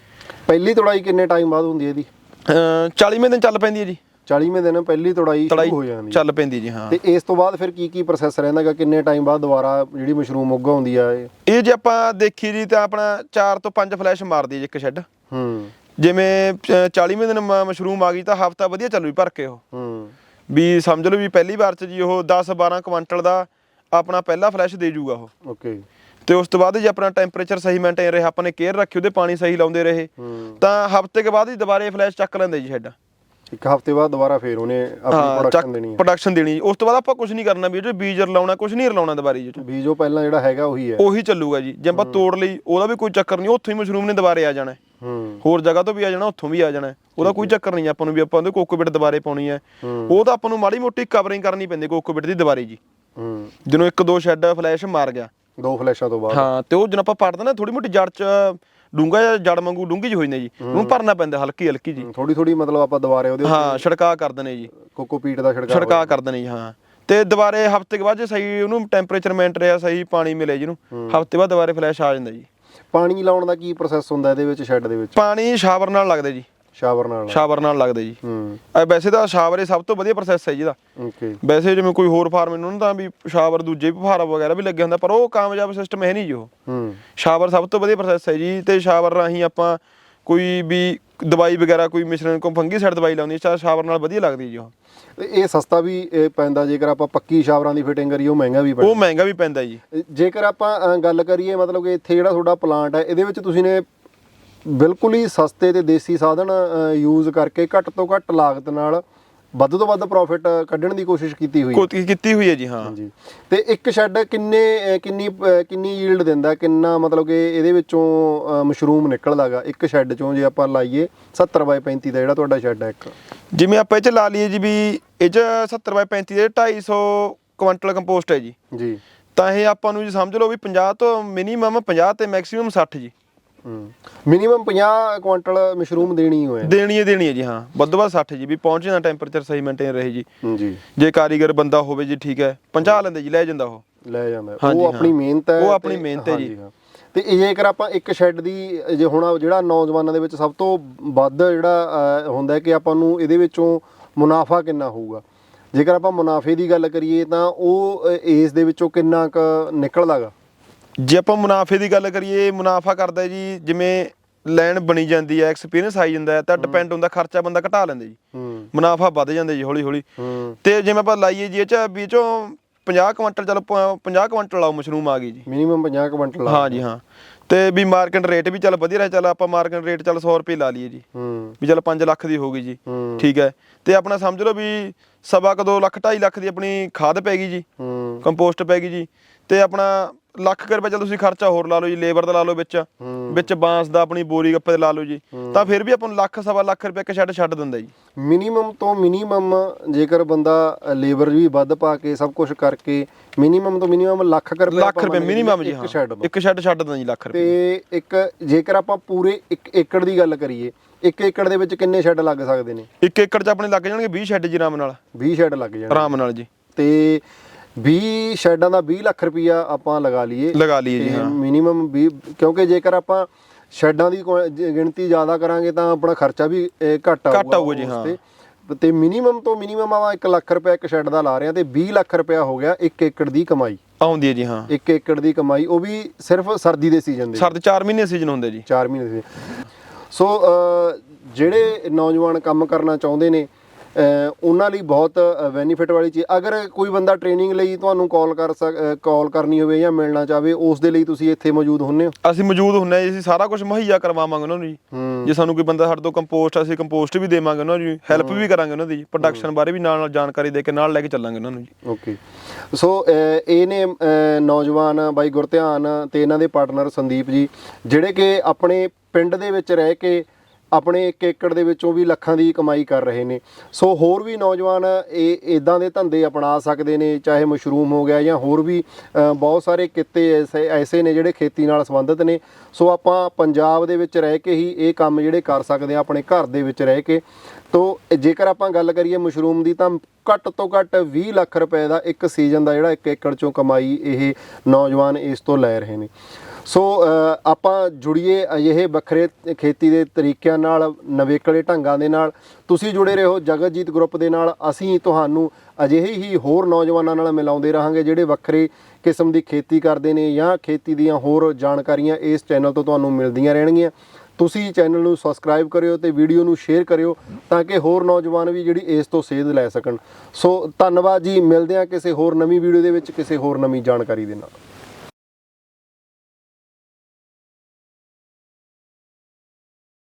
ਪਹਿਲੀ ਤੁੜਾਈ ਕਿੰਨੇ ਟਾਈਮ ਬਾਅਦ ਹੁੰਦੀ ਹੈ ਇਹਦੀ? ਅਮ 40ਵੇਂ ਦਿਨ ਚੱਲ ਪੈਂਦੀ ਹੈ ਜੀ। 40ਵੇਂ ਦਿਨ ਪਹਿਲੀ ਤੁੜਾਈ ਤੜਾਈ ਸ਼ੁਰੂ ਹੋ ਜਾਂਦੀ ਹੈ। ਚੱਲ ਪੈਂਦੀ ਜੀ ਹਾਂ। ਤੇ ਇਸ ਤੋਂ ਬਾਅਦ ਫਿਰ ਕੀ ਕੀ ਪ੍ਰੋਸੈਸ ਰਹਿੰਦਾਗਾ ਕਿੰਨੇ ਟਾਈਮ ਬਾਅਦ ਦੁਬਾਰਾ ਜਿਹੜੀ ਮਸ਼ਰੂਮ ਉੱਗ ਆਉਂਦੀ ਆ ਇਹ? ਇਹ ਜੇ ਆਪਾਂ ਦੇਖੀ ਜੀ ਤਾਂ ਆਪਣਾ 4 ਤੋਂ 5 ਫਲੈਸ਼ ਮਾਰਦੀ ਹੈ ਜੀ ਇੱਕ ਸ਼ੈੱਡ ਹੂੰ। ਜਿਵੇਂ ਅ, 40ਵੇਂ ਦਿਨ ਮ- ਮਸ਼ਰੂਮ ਆ ਗਈ ਤਾਂ ਹਫਤਾ ਵਧੀਆ ਚੱਲੂ ਜੀ ਭਰ ਕੇ ਉਹ। ਹੂੰ। ਵੀ ਸਮਝ ਲਓ ਵੀ ਪਹਿਲੀ ਵਾਰ ਚ ਜੀ ਉਹ 10 12 ਕੁਇੰਟਲ ਦਾ ਆਪਣਾ ਪਹਿਲਾ ਫਲੈਸ਼ ਦੇ ਜੂਗਾ ਉਹ। ਓਕੇ ਤੇ ਉਸ ਤੋਂ ਬਾਅਦ ਜੇ ਆਪਣਾ ਟੈਂਪਰੇਚਰ ਸਹੀ ਮੇਨਟੇਨ ਰਿਹਾ ਆਪਾਂ ਨੇ ਕੇਅਰ ਰੱਖੀ ਉਹਦੇ ਪਾਣੀ ਸਹੀ ਲਾਉਂਦੇ ਰਹੇ ਤਾਂ ਹਫ਼ਤੇ ਕੇ ਬਾਅਦ ਹੀ ਦੁਬਾਰੇ ਫਲੈਸ਼ ਚੱਕ ਲੈਂਦੇ ਜੀ ਸ਼ੈੱਡ। ਇੱਕ ਹਫ਼ਤੇ ਬਾਅਦ ਦੁਬਾਰਾ ਫੇਰ ਉਹਨੇ ਆਪਣੀ ਪ੍ਰੋਡਕਸ਼ਨ ਦੇਣੀ ਹੈ। ਪ੍ਰੋਡਕਸ਼ਨ ਦੇਣੀ ਜੀ। ਉਸ ਤੋਂ ਬਾਅਦ ਆਪਾਂ ਕੁਝ ਨਹੀਂ ਕਰਨਾ ਵੀ ਜੇ ਬੀਜ ਰਲਾਉਣਾ ਕੁਝ ਨਹੀਂ ਰਲਾਉਣਾ ਦੁਬਾਰੇ ਜੀ ਬੀਜ ਉਹ ਪਹਿਲਾਂ ਜਿਹੜਾ ਹੈਗਾ ਉਹੀ ਹੈ। ਉਹੀ ਚੱਲੂਗਾ ਜੀ। ਜੇ ਆਪਾਂ ਤੋੜ ਲਈ ਉਹਦਾ ਵੀ ਕੋਈ ਚੱਕਰ ਨਹੀਂ ਉੱਥੋਂ ਹੀ ਮਸ਼ਰੂਮ ਨੇ ਦੁਬਾਰੇ ਆ ਜਾਣਾ। ਹੋਰ ਜਗ੍ਹਾ ਤੋਂ ਵੀ ਆ ਜਾਣਾ ਉੱਥੋਂ ਵੀ ਆ ਜਾਣਾ। ਉਹਦਾ ਕੋਈ ਚੱਕਰ ਨਹੀਂ ਆਪਾਂ ਨੂੰ ਵੀ ਆਪਾਂ ਉਹਦੇ ਕੋਕੋਬਿਟ ਦੁਬਾਰੇ ਪਾਉਣੀ ਹੈ। ਉਹ ਤਾਂ ਆਪਾਂ ਨੂੰ ਮਾੜੀ ਮੋਟੀ ਕਵਰਿੰਗ ਕਰਨੀ ਪੈਂਦੀ ਕੋਕੋਬਿਟ ਦੀ ਦੁਬਾਰੇ ਜੀ। ਜਦੋਂ ਇੱਕ ਦੋ ਸ਼ੈੱਡ ਫਲੈਸ਼ ਮਾਰ ਗਿਆ। ਦੋ ਫਲੈਸ਼ਾਂ ਤੋਂ ਬਾਅਦ। ਹਾਂ ਤੇ ਉਹ ਜਦੋਂ ਆਪਾਂ ਪੜਦੇ ਨਾ ਥੋੜੀ ਮੋਟੀ ਜੜ ਚ ਡੂੰਗਾ ਜਾਂ ਜੜ ਵਾਂਗੂ ਡੂੰਗੀ ਜਿਹੀ ਹੋ ਜਾਂਦੀ ਜੀ। ਉਹਨੂੰ ਭਰਨਾ ਪੈਂਦਾ ਹਲਕੀ ਹਲਕੀ ਜੀ। ਥੋੜੀ ਥੋੜੀ ਮਤਲਬ ਆਪਾਂ ਦੁਬਾਰੇ ਉਹਦੇ ਹਾਂ ਛੜਕਾ ਕਰ ਦਿੰਦੇ ਜੀ। ਕੋਕੋਪੀਟ ਦਾ ਛਿੜਕਾਅ ਛੜਕਾ ਕਰ ਦਿੰਦੇ ਜੀ ਹਾਂ। ਤੇ ਦੁਬਾਰੇ ਹਫ਼ਤੇ ਬਾਅਦ ਜੇ ਸਹੀ ਉਹਨੂੰ ਟੈਂਪਰੇਚਰ ਮੇਨਟ ਰਿਹਾ ਸਹੀ ਪਾਣੀ ਮਿਲੇ ਜਿਹਨੂੰ ਹਫ਼ਤੇ ਬਾਅਦ ਦੁਬਾਰੇ ਫਲੈਸ਼ ਆ ਜਾਂਦਾ ਜੀ। ਪਾਣੀ ਲਾਉਣ ਦਾ ਕੀ ਪ੍ਰੋਸੈਸ ਹੁੰਦਾ ਇਹਦੇ ਵਿੱਚ ਸ਼ੈੱਡ ਦੇ ਵਿੱਚ? ਪਾਣੀ ਸ਼ਾਵਰ ਨਾਲ ਲੱਗਦਾ ਜੀ। ਸ਼ਾਵਰ ਨਾਲ ਸ਼ਾਵਰ ਨਾਲ ਲੱਗਦਾ ਜੀ। ਹੂੰ। ਇਹ ਵੈਸੇ ਤਾਂ ਸ਼ਾਵਰ ਇਹ ਸਭ ਤੋਂ ਵਧੀਆ ਪ੍ਰੋਸੈਸ ਹੈ ਜੀ ਇਹਦਾ। ਓਕੇ ਵੈਸੇ ਜਿਵੇਂ ਕੋਈ ਹੋਰ ਫਾਰਮ ਇਹਨਾਂ ਨੂੰ ਤਾਂ ਵੀ ਸ਼ਾਵਰ ਦੂਜੇ ਵੀ ਫਾਰਮ ਵਗੈਰਾ ਵੀ ਲੱਗੇ ਹੁੰਦਾ ਪਰ ਉਹ ਕਾਮਯਾਬ ਸਿਸਟਮ ਹੈ ਨਹੀਂ ਜੀ ਉਹ। ਹੂੰ। ਸ਼ਾਵਰ ਸਭ ਤੋਂ ਵਧੀਆ ਪ੍ਰੋਸੈਸ ਹੈ ਜੀ ਤੇ ਸ਼ਾਵਰ ਰਾਹੀਂ ਆਪਾਂ ਕੋਈ ਵੀ ਦਵਾਈ ਵਗੈਰਾ ਕੋਈ ਮਿਸ਼ਰਣ ਕੋ ਫੰਗੀ ਸਾਈਡ ਦਵਾਈ ਲਾਉਂਦੀ ਹੈ ਸ਼ਾਵਰ ਨਾਲ ਵਧੀਆ ਲੱਗਦੀ ਜੀ ਉਹ। ਤੇ ਇਹ ਸਸਤਾ ਵੀ ਇਹ ਪੈਂਦਾ ਜੇਕਰ ਆਪਾਂ ਪੱਕੀ ਸ਼ਾਵਰਾਂ ਦੀ ਫਿਟਿੰਗ ਕਰੀਏ ਉਹ ਮਹਿੰਗਾ ਵੀ ਪੈਂਦਾ। ਉਹ ਮਹਿੰਗਾ ਵੀ ਪੈਂਦਾ ਜੀ। ਜੇਕਰ ਆਪਾਂ ਅ, ਗੱਲ ਕਰੀਏ ਮਤਲਬ ਕਿ ਇੱਥੇ ਜਿਹੜਾ ਤੁਹਾਡਾ ਪਲਾਂਟ ਹੈ ਇਹਦੇ ਵਿੱਚ ਤੁਸੀਂ ਨੇ ਬਿਲਕੁਲ ਹੀ ਸਸਤੇ ਤੇ ਦੇਸੀ ਸਾਧਨ ਯੂਜ਼ ਕਰਕੇ ਘੱਟ ਤੋਂ ਘੱਟ ਲਾਗਤ ਨਾਲ ਵੱਧ ਤੋਂ ਵੱਧ ਪ੍ਰੋਫਿਟ ਕੱਢਣ ਦੀ ਕੋਸ਼ਿਸ਼ ਕੀਤੀ ਹੋਈ ਹੈ। ਕੋਸ਼ਿਸ਼ ਕੀਤੀ ਹੋਈ ਹੈ ਜੀ ਹਾਂ। ਹਾਂਜੀ। ਤੇ ਇੱਕ ਸ਼ੈੱਡ ਕਿੰਨੇ ਅਹ ਕਿੰਨੀ ਅਹ ਕਿੰਨੀ ਯੀਲਡ ਦਿੰਦਾ ਕਿੰਨਾ ਮਤਲਬ ਕਿ ਇਹਦੇ ਵਿੱਚੋਂ ਮਸ਼ਰੂਮ ਨਿਕਲਦਾਗਾ ਇੱਕ ਸ਼ੈੱਡ ਚੋਂ ਜੇ ਆਪਾਂ ਲਾਈਏ 70 ਬਾਈ 35 ਦਾ ਜਿਹੜਾ ਤੁਹਾਡਾ ਸ਼ੈੱਡ ਹੈ ਇੱਕ। ਜਿਵੇਂ ਆਪਾਂ ਇਹ ਚ ਲਾ ਲਈਏ ਜੀ ਵੀ ਇਹ ਚ 70 ਬਾਈ 35 ਦੇ 250 ਕੁਇੰਟਲ ਕੰਪੋਸਟ ਹੈ ਜੀ। ਜੀ। ਤਾਂ ਇਹ ਆਪਾਂ ਨੂੰ ਜੀ ਸਮਝ ਲਓ ਵੀ 50 ਤੋਂ ਮਿਨੀਮਮ 50 ਤੇ ਮੈਕਸਿਮਮ 60 ਜੀ। ਮਿਨੀਮਮ 50 ਕੁਇੰਟਲ ਮਸ਼ਰੂਮ ਦੇਣੀ ਹੋਏ ਦੇਣੀ ਹੈ ਦੇਣੀ ਹੈ ਜੀ ਹਾਂ। ਵੱਧ ਤੋਂ ਵੱਧ 60 ਜੀ ਵੀ ਪਹੁੰਚ ਜਾਂਦਾ ਟੈਂਪਰੇਚਰ ਸਹੀ ਮੇਨਟੇਨ ਰਹੇ ਜੀ। ਜੀ ਜੇ ਕਾਰੀਗਰ ਬੰਦਾ ਹੋਵੇ ਜੀ ਠੀਕ ਹੈ। 50 ਲੈਂਦੇ ਜੀ ਲੈ ਜਾਂਦਾ ਉਹ। ਲੈ ਜਾਂਦਾ। ਉਹ ਆਪਣੀ। ਮਿਹਨਤ ਹੈ ਉਹ ਆਪਣੀ ਮਿਹਨਤ ਹੈ ਜੀ। ਤੇ ਇਹ ਜੇਕਰ ਆਪਾਂ ਇੱਕ ਸ਼ੈੱਡ ਦੀ ਜੇ ਹੁਣ ਜਿਹੜਾ ਨੌਜਵਾਨਾਂ ਦੇ ਵਿੱਚ ਸਭ ਤੋਂ ਵੱਧ ਜਿਹੜਾ ਹੁੰਦਾ ਕਿ ਆਪਾਂ ਨੂੰ ਇਹਦੇ ਵਿੱਚੋਂ ਮੁਨਾਫਾ ਕਿੰਨਾ ਹੋਊਗਾ? ਜੇਕਰ ਆਪਾਂ ਮੁਨਾਫੇ ਦੀ ਗੱਲ ਕਰੀਏ ਤਾਂ ਉਹ ਇਸ ਦੇ ਵਿੱਚੋਂ ਕਿੰਨਾ ਕੁ ਨਿਕਲਦਾਗਾ? ਜੇ ਆਪਾਂ ਮੁਨਾਫੇ ਦੀ ਗੱਲ ਕਰੀਏ ਮੁਨਾਫਾ ਕਰਦਾ ਜੀ ਜਿਵੇਂ ਲਾਈਨ ਬਣੀ ਜਾਂਦੀ ਹੈ ਐਕਸਪੀਰੀਅੰਸ ਆਈ ਜਾਂਦਾ ਹੈ ਤਾਂ ਡਿਪੈਂਡ ਹੁੰਦਾ ਖਰਚਾ ਬੰਦਾ ਘਟਾ ਲੈਂਦਾ ਜੀ। ਮੁਨਾਫਾ ਵੱਧ ਜਾਂਦਾ ਜੀ ਹੌਲੀ ਹੌਲੀ ਤੇ ਜਿਵੇਂ ਆਪਾਂ ਲਾਈਏ ਜੀ ਇਹ ਚ ਵੀ ਇਹ ਚੋਂ 50 ਕੁਇੰਟਲ ਚਲੋ ਪ- 50 ਕੁਇੰਟਲ ਲਾਓ ਮਸ਼ਰੂਮ ਆ ਗਈ ਜੀ। ਮਿਨੀਮਮ 50 ਕੁਇੰਟਲ ਹਾਂ ਜੀ ਹਾਂ। ਤੇ ਵੀ ਮਾਰਕੀਟ ਰੇਟ ਵੀ ਚੱਲ ਵਧੀਆ ਰਿਹਾ ਚੱਲ ਆਪਾਂ ਮਾਰਕੀਟ ਰੇਟ ਚੱਲ 100 ਰੁਪਏ ਲਾ ਲਈਏ ਜੀ। ਹੂੰ। ਵੀ ਚੱਲ 5 ਲੱਖ ਦੀ ਹੋ ਗਈ ਜੀ। ਠੀਕ ਹੈ। ਤੇ ਆਪਣਾ ਸਮਝ ਲਓ ਵੀ ਸਵਾ ਕੁ 2 ਲੱਖ 2.5 ਲੱਖ ਦੀ ਆਪਣੀ ਖਾਦ ਪੈ ਗਈ ਜੀ। ਕੰਪੋਸਟ ਪੈ ਗਈ ਜੀ। ਤੇ ਆਪਣਾ ਲੱਖ ਕੁ ਰੁਪਏ ਚੱਲ ਤੁਸੀਂ ਖਰਚਾ ਹੋਰ ਲਾ ਲਓ ਜੀ ਲੇਬਰ ਦਾ ਲਾ ਲਓ ਵਿੱਚ। ਵਿੱਚ ਬਾਂਸ ਦਾ ਆਪਣੀ ਬੋਰੀ ਗੱਪੇ ਦੇ ਲਾ ਲਓ ਜੀ। ਤਾਂ ਫਿਰ ਵੀ ਆਪਾਂ ਨੂੰ ਲੱਖ ਸਵਾ ਲੱਖ ਰੁਪਏ ਇੱਕ ਛੱਡ ਛੱਡ ਦਿੰਦਾ ਜੀ। ਮਿਨੀਮਮ ਤੋਂ ਮਿਨੀਮਮ ਜੇਕਰ ਬੰਦਾ ਲੇਬਰ ਵੀ ਵੱਧ ਪਾ ਕੇ ਸਭ ਕੁਝ ਕਰਕੇ ਮਿਨੀਮਮ ਤੋਂ ਮਿਨੀਮਮ ਲੱਖ ਕੁ ਰੁਪਏ ਲੱਖ ਰੁਪਏ ਮਿਨੀਮਮ ਜੀ ਇੱਕ ਹਾਂ। ਸ਼ੈੱਡ ਇੱਕ ਛੱਡ ਛੱਡ ਦਿੰਦਾ ਜੀ ਲੱਖ ਰੁਪਏ। ਤੇ ਇੱਕ ਜੇਕਰ ਆਪਾਂ ਪੂਰੇ 1 ਏਕੜ ਦੀ ਗੱਲ ਕਰੀਏ 1 ਏਕੜ ਦੇ ਵਿੱਚ ਕਿੰਨੇ ਸ਼ੈੱਡ ਲੱਗ ਸਕਦੇ ਨੇ? ਇੱਕ ਏਕੜ 'ਚ ਆਪਣੇ ਲੱਗ ਜਾਣਗੇ 20 ਸ਼ੈੱਡ ਜੀ ਆਰਾਮ ਨਾਲ। 20 ਸ਼ੈੱਡ ਲੱਗ ਜਾਣ ਆਰਾਮ ਨਾਲ ਜੀ। ਤੇ 20 ਸ਼ੈਡਾਂ ਦਾ 20 ਲੱਖ ਰੁਪਈਆ ਆਪਾਂ ਲਗਾ ਲਈਏ। ਲਗਾ ਲਈਏ ਜੀ ਹਾਂ। ਮਿਨੀਮਮ 20 ਕਿਉਂਕਿ ਜੇਕਰ ਆਪਾਂ ਸ਼ੈਡਾਂ ਦੀ ਗਿਣਤੀ ਜ਼ਿਆਦਾ ਕਰਾਂਗੇ ਤਾਂ ਆਪਣਾ ਖਰਚਾ ਵੀ ਘੱਟ ਆਊਗਾ ਘੱਟ ਆਊਗਾ ਜੀ, ਹਾਂ। ਤੇ। ਮਿਨੀਮਮ ਤੋਂ ਮਿਨੀਮਮ ਆਪਾਂ 1 ਲੱਖ ਰੁਪਏ ਇੱਕ ਸ਼ੈੱਡ ਦਾ ਲਾ ਰਹੇ ਹਾਂ ਤੇ 20 ਲੱਖ ਰੁਪਇਆ ਹੋ ਗਿਆ 1 ਏਕੜ ਦੀ ਕਮਾਈ। ਆਉਂਦੀ ਹੈ ਜੀ ਹਾਂ। 1 ਏਕੜ ਦੀ ਕਮਾਈ ਉਹ ਵੀ ਸਿਰਫ ਸਰਦੀ ਦੇ ਸੀਜ਼ਨ ਦੇ ਸਰਦ 4 ਮਹੀਨੇ ਸੀਜ਼ਨ ਹੁੰਦੇ ਜੀ। 4 ਮਹੀਨੇ ਸੋ ਜਿਹੜੇ ਨੌਜਵਾਨ ਕੰਮ ਕਰਨਾ ਚਾਹੁੰਦੇ ਨੇ ਉਹਨਾਂ ਲਈ ਬਹੁਤ ਬੈਨੀਫਿਟ ਵਾਲੀ ਚੀਜ਼। ਅਗਰ ਕੋਈ ਬੰਦਾ ਟ੍ਰੇਨਿੰਗ ਲਈ ਤੁਹਾਨੂੰ ਕਾਲ ਕਰ ਕਾਲ ਕਰਨੀ ਹੋਵੇ ਜਾਂ ਮਿਲਣਾ ਚਾਹਵੇ ਉਸ ਦੇ ਲਈ ਤੁਸੀਂ ਇੱਥੇ ਮੌਜੂਦ ਹੁੰਨੇ ਹੋ? ਅਸੀਂ ਮੌਜੂਦ ਹੁੰਨੇ ਆ ਜੀ ਅਸੀਂ ਸਾਰਾ ਕੁਝ ਮੁਹੱਈਆ ਕਰਵਾਵਾਂਗੇ ਉਹਨਾਂ ਨੂੰ ਜੀ। ਜੇ ਸਾਨੂੰ ਕੋਈ ਬੰਦਾ ਸਾਡੇ ਤੋਂ ਕੰਪੋਸਟ ਅਸੀਂ ਕੰਪੋਸਟ ਵੀ ਦੇਵਾਂਗੇ ਉਹਨਾਂ ਨੂੰ ਜੀ ਹੈਲਪ ਵੀ ਕਰਾਂਗੇ ਉਹਨਾਂ ਦੀ ਪ੍ਰੋਡਕਸ਼ਨ ਬਾਰੇ ਵੀ ਨਾਲ ਨਾਲ ਜਾਣਕਾਰੀ ਦੇ ਕੇ ਨਾਲ ਲੈ ਕੇ ਚੱਲਾਂਗੇ ਉਹਨਾਂ ਨੂੰ ਜੀ। ਓਕੇ। ਸੋ ਇਹ ਨੇ ਨੌਜਵਾਨ ਬਾਈ ਗੁਰਧਿਆਨ ਤੇ ਇਹਨਾਂ ਦੇ ਪਾਰਟਨਰ ਸੰਦੀਪ ਜੀ ਜਿਹੜੇ ਕਿ ਆਪਣੇ ਪਿੰਡ ਦੇ ਵਿੱਚ ਰਹਿ ਕੇ ਆਪਣੇ ਇੱਕ ਏਕੜ ਦੇ ਵਿੱਚੋਂ ਵੀ ਲੱਖਾਂ ਦੀ ਕਮਾਈ ਕਰ ਰਹੇ ਨੇ। ਸੋ ਹੋਰ ਵੀ ਨੌਜਵਾਨ ਇਹ ਇਦਾਂ ਦੇ ਧੰਦੇ ਅਪਣਾ ਸਕਦੇ ਨੇ, ਚਾਹੇ ਮਸ਼ਰੂਮ ਹੋ ਗਿਆ ਜਾਂ ਹੋਰ ਵੀ ਬਹੁਤ ਸਾਰੇ ਕਿੱਤੇ ਐਸੇ ਐਸੇ ਨੇ ਜਿਹੜੇ ਖੇਤੀ ਨਾਲ ਸੰਬੰਧਿਤ ਨੇ। ਸੋ ਆਪਾਂ ਪੰਜਾਬ ਦੇ ਵਿੱਚ ਰਹਿ ਕੇ ਹੀ ਇਹ ਕੰਮ ਜਿਹੜੇ ਕਰ ਸਕਦੇ ਆ ਆਪਣੇ ਘਰ ਦੇ ਵਿੱਚ ਰਹਿ ਕੇ। ਤੋ ਜੇਕਰ ਆਪਾਂ ਗੱਲ ਕਰੀਏ ਮਸ਼ਰੂਮ ਦੀ, ਤਾਂ ਘੱਟ ਤੋਂ ਘੱਟ 20 ਲੱਖ ਰੁਪਏ ਦਾ ਇੱਕ ਸੀਜ਼ਨ ਦਾ ਜਿਹੜਾ ਇੱਕ ਏਕੜ ਚੋਂ ਕਮਾਈ ਇਹ ਨੌਜਵਾਨ ਇਸ ਤੋਂ ਲੈ ਰਹੇ ਨੇ। ਸੋ ਆਪਾਂ ਜੁੜੀਏ ਅਜਿਹੇ ਵੱਖਰੇ ਖੇਤੀ ਦੇ ਤਰੀਕਿਆਂ ਨਾਲ, ਨਵੇਕਲੇ ਢੰਗਾਂ ਦੇ ਨਾਲ। ਤੁਸੀਂ ਜੁੜੇ ਰਹੋ ਜਗਤਜੀਤ ਗਰੁੱਪ ਦੇ ਨਾਲ। ਅਸੀਂ ਤੁਹਾਨੂੰ ਅਜਿਹੇ ਹੀ ਹੋਰ ਨੌਜਵਾਨਾਂ ਨਾਲ ਮਿਲਾਉਂਦੇ ਰਹਾਂਗੇ ਜਿਹੜੇ ਵੱਖਰੇ ਕਿਸਮ ਦੀ ਖੇਤੀ ਕਰਦੇ ਨੇ ਜਾਂ ਖੇਤੀ ਦੀਆਂ ਹੋਰ ਜਾਣਕਾਰੀਆਂ ਇਸ ਚੈਨਲ ਤੋਂ ਤੁਹਾਨੂੰ ਮਿਲਦੀਆਂ ਰਹਿਣਗੀਆਂ। ਤੁਸੀਂ ਚੈਨਲ ਨੂੰ ਸਬਸਕ੍ਰਾਈਬ ਕਰਿਓ ਤੇ ਵੀਡੀਓ ਨੂੰ ਸ਼ੇਅਰ ਕਰਿਓ ਤਾਂ ਕਿ ਹੋਰ ਨੌਜਵਾਨ ਵੀ ਜਿਹੜੀ ਇਸ ਤੋਂ ਸੇਧ ਲੈ ਸਕਣ। ਸੋ, ਧੰਨਵਾਦ ਜੀ। ਮਿਲਦੇ ਹਾਂ ਕਿਸੇ ਹੋਰ ਨਵੀਂ ਵੀਡੀਓ ਦੇ ਵਿੱਚ ਕਿਸੇ ਹੋਰ ਨਵੀਂ ਜਾਣਕਾਰੀ ਦੇ ਨਾਲ।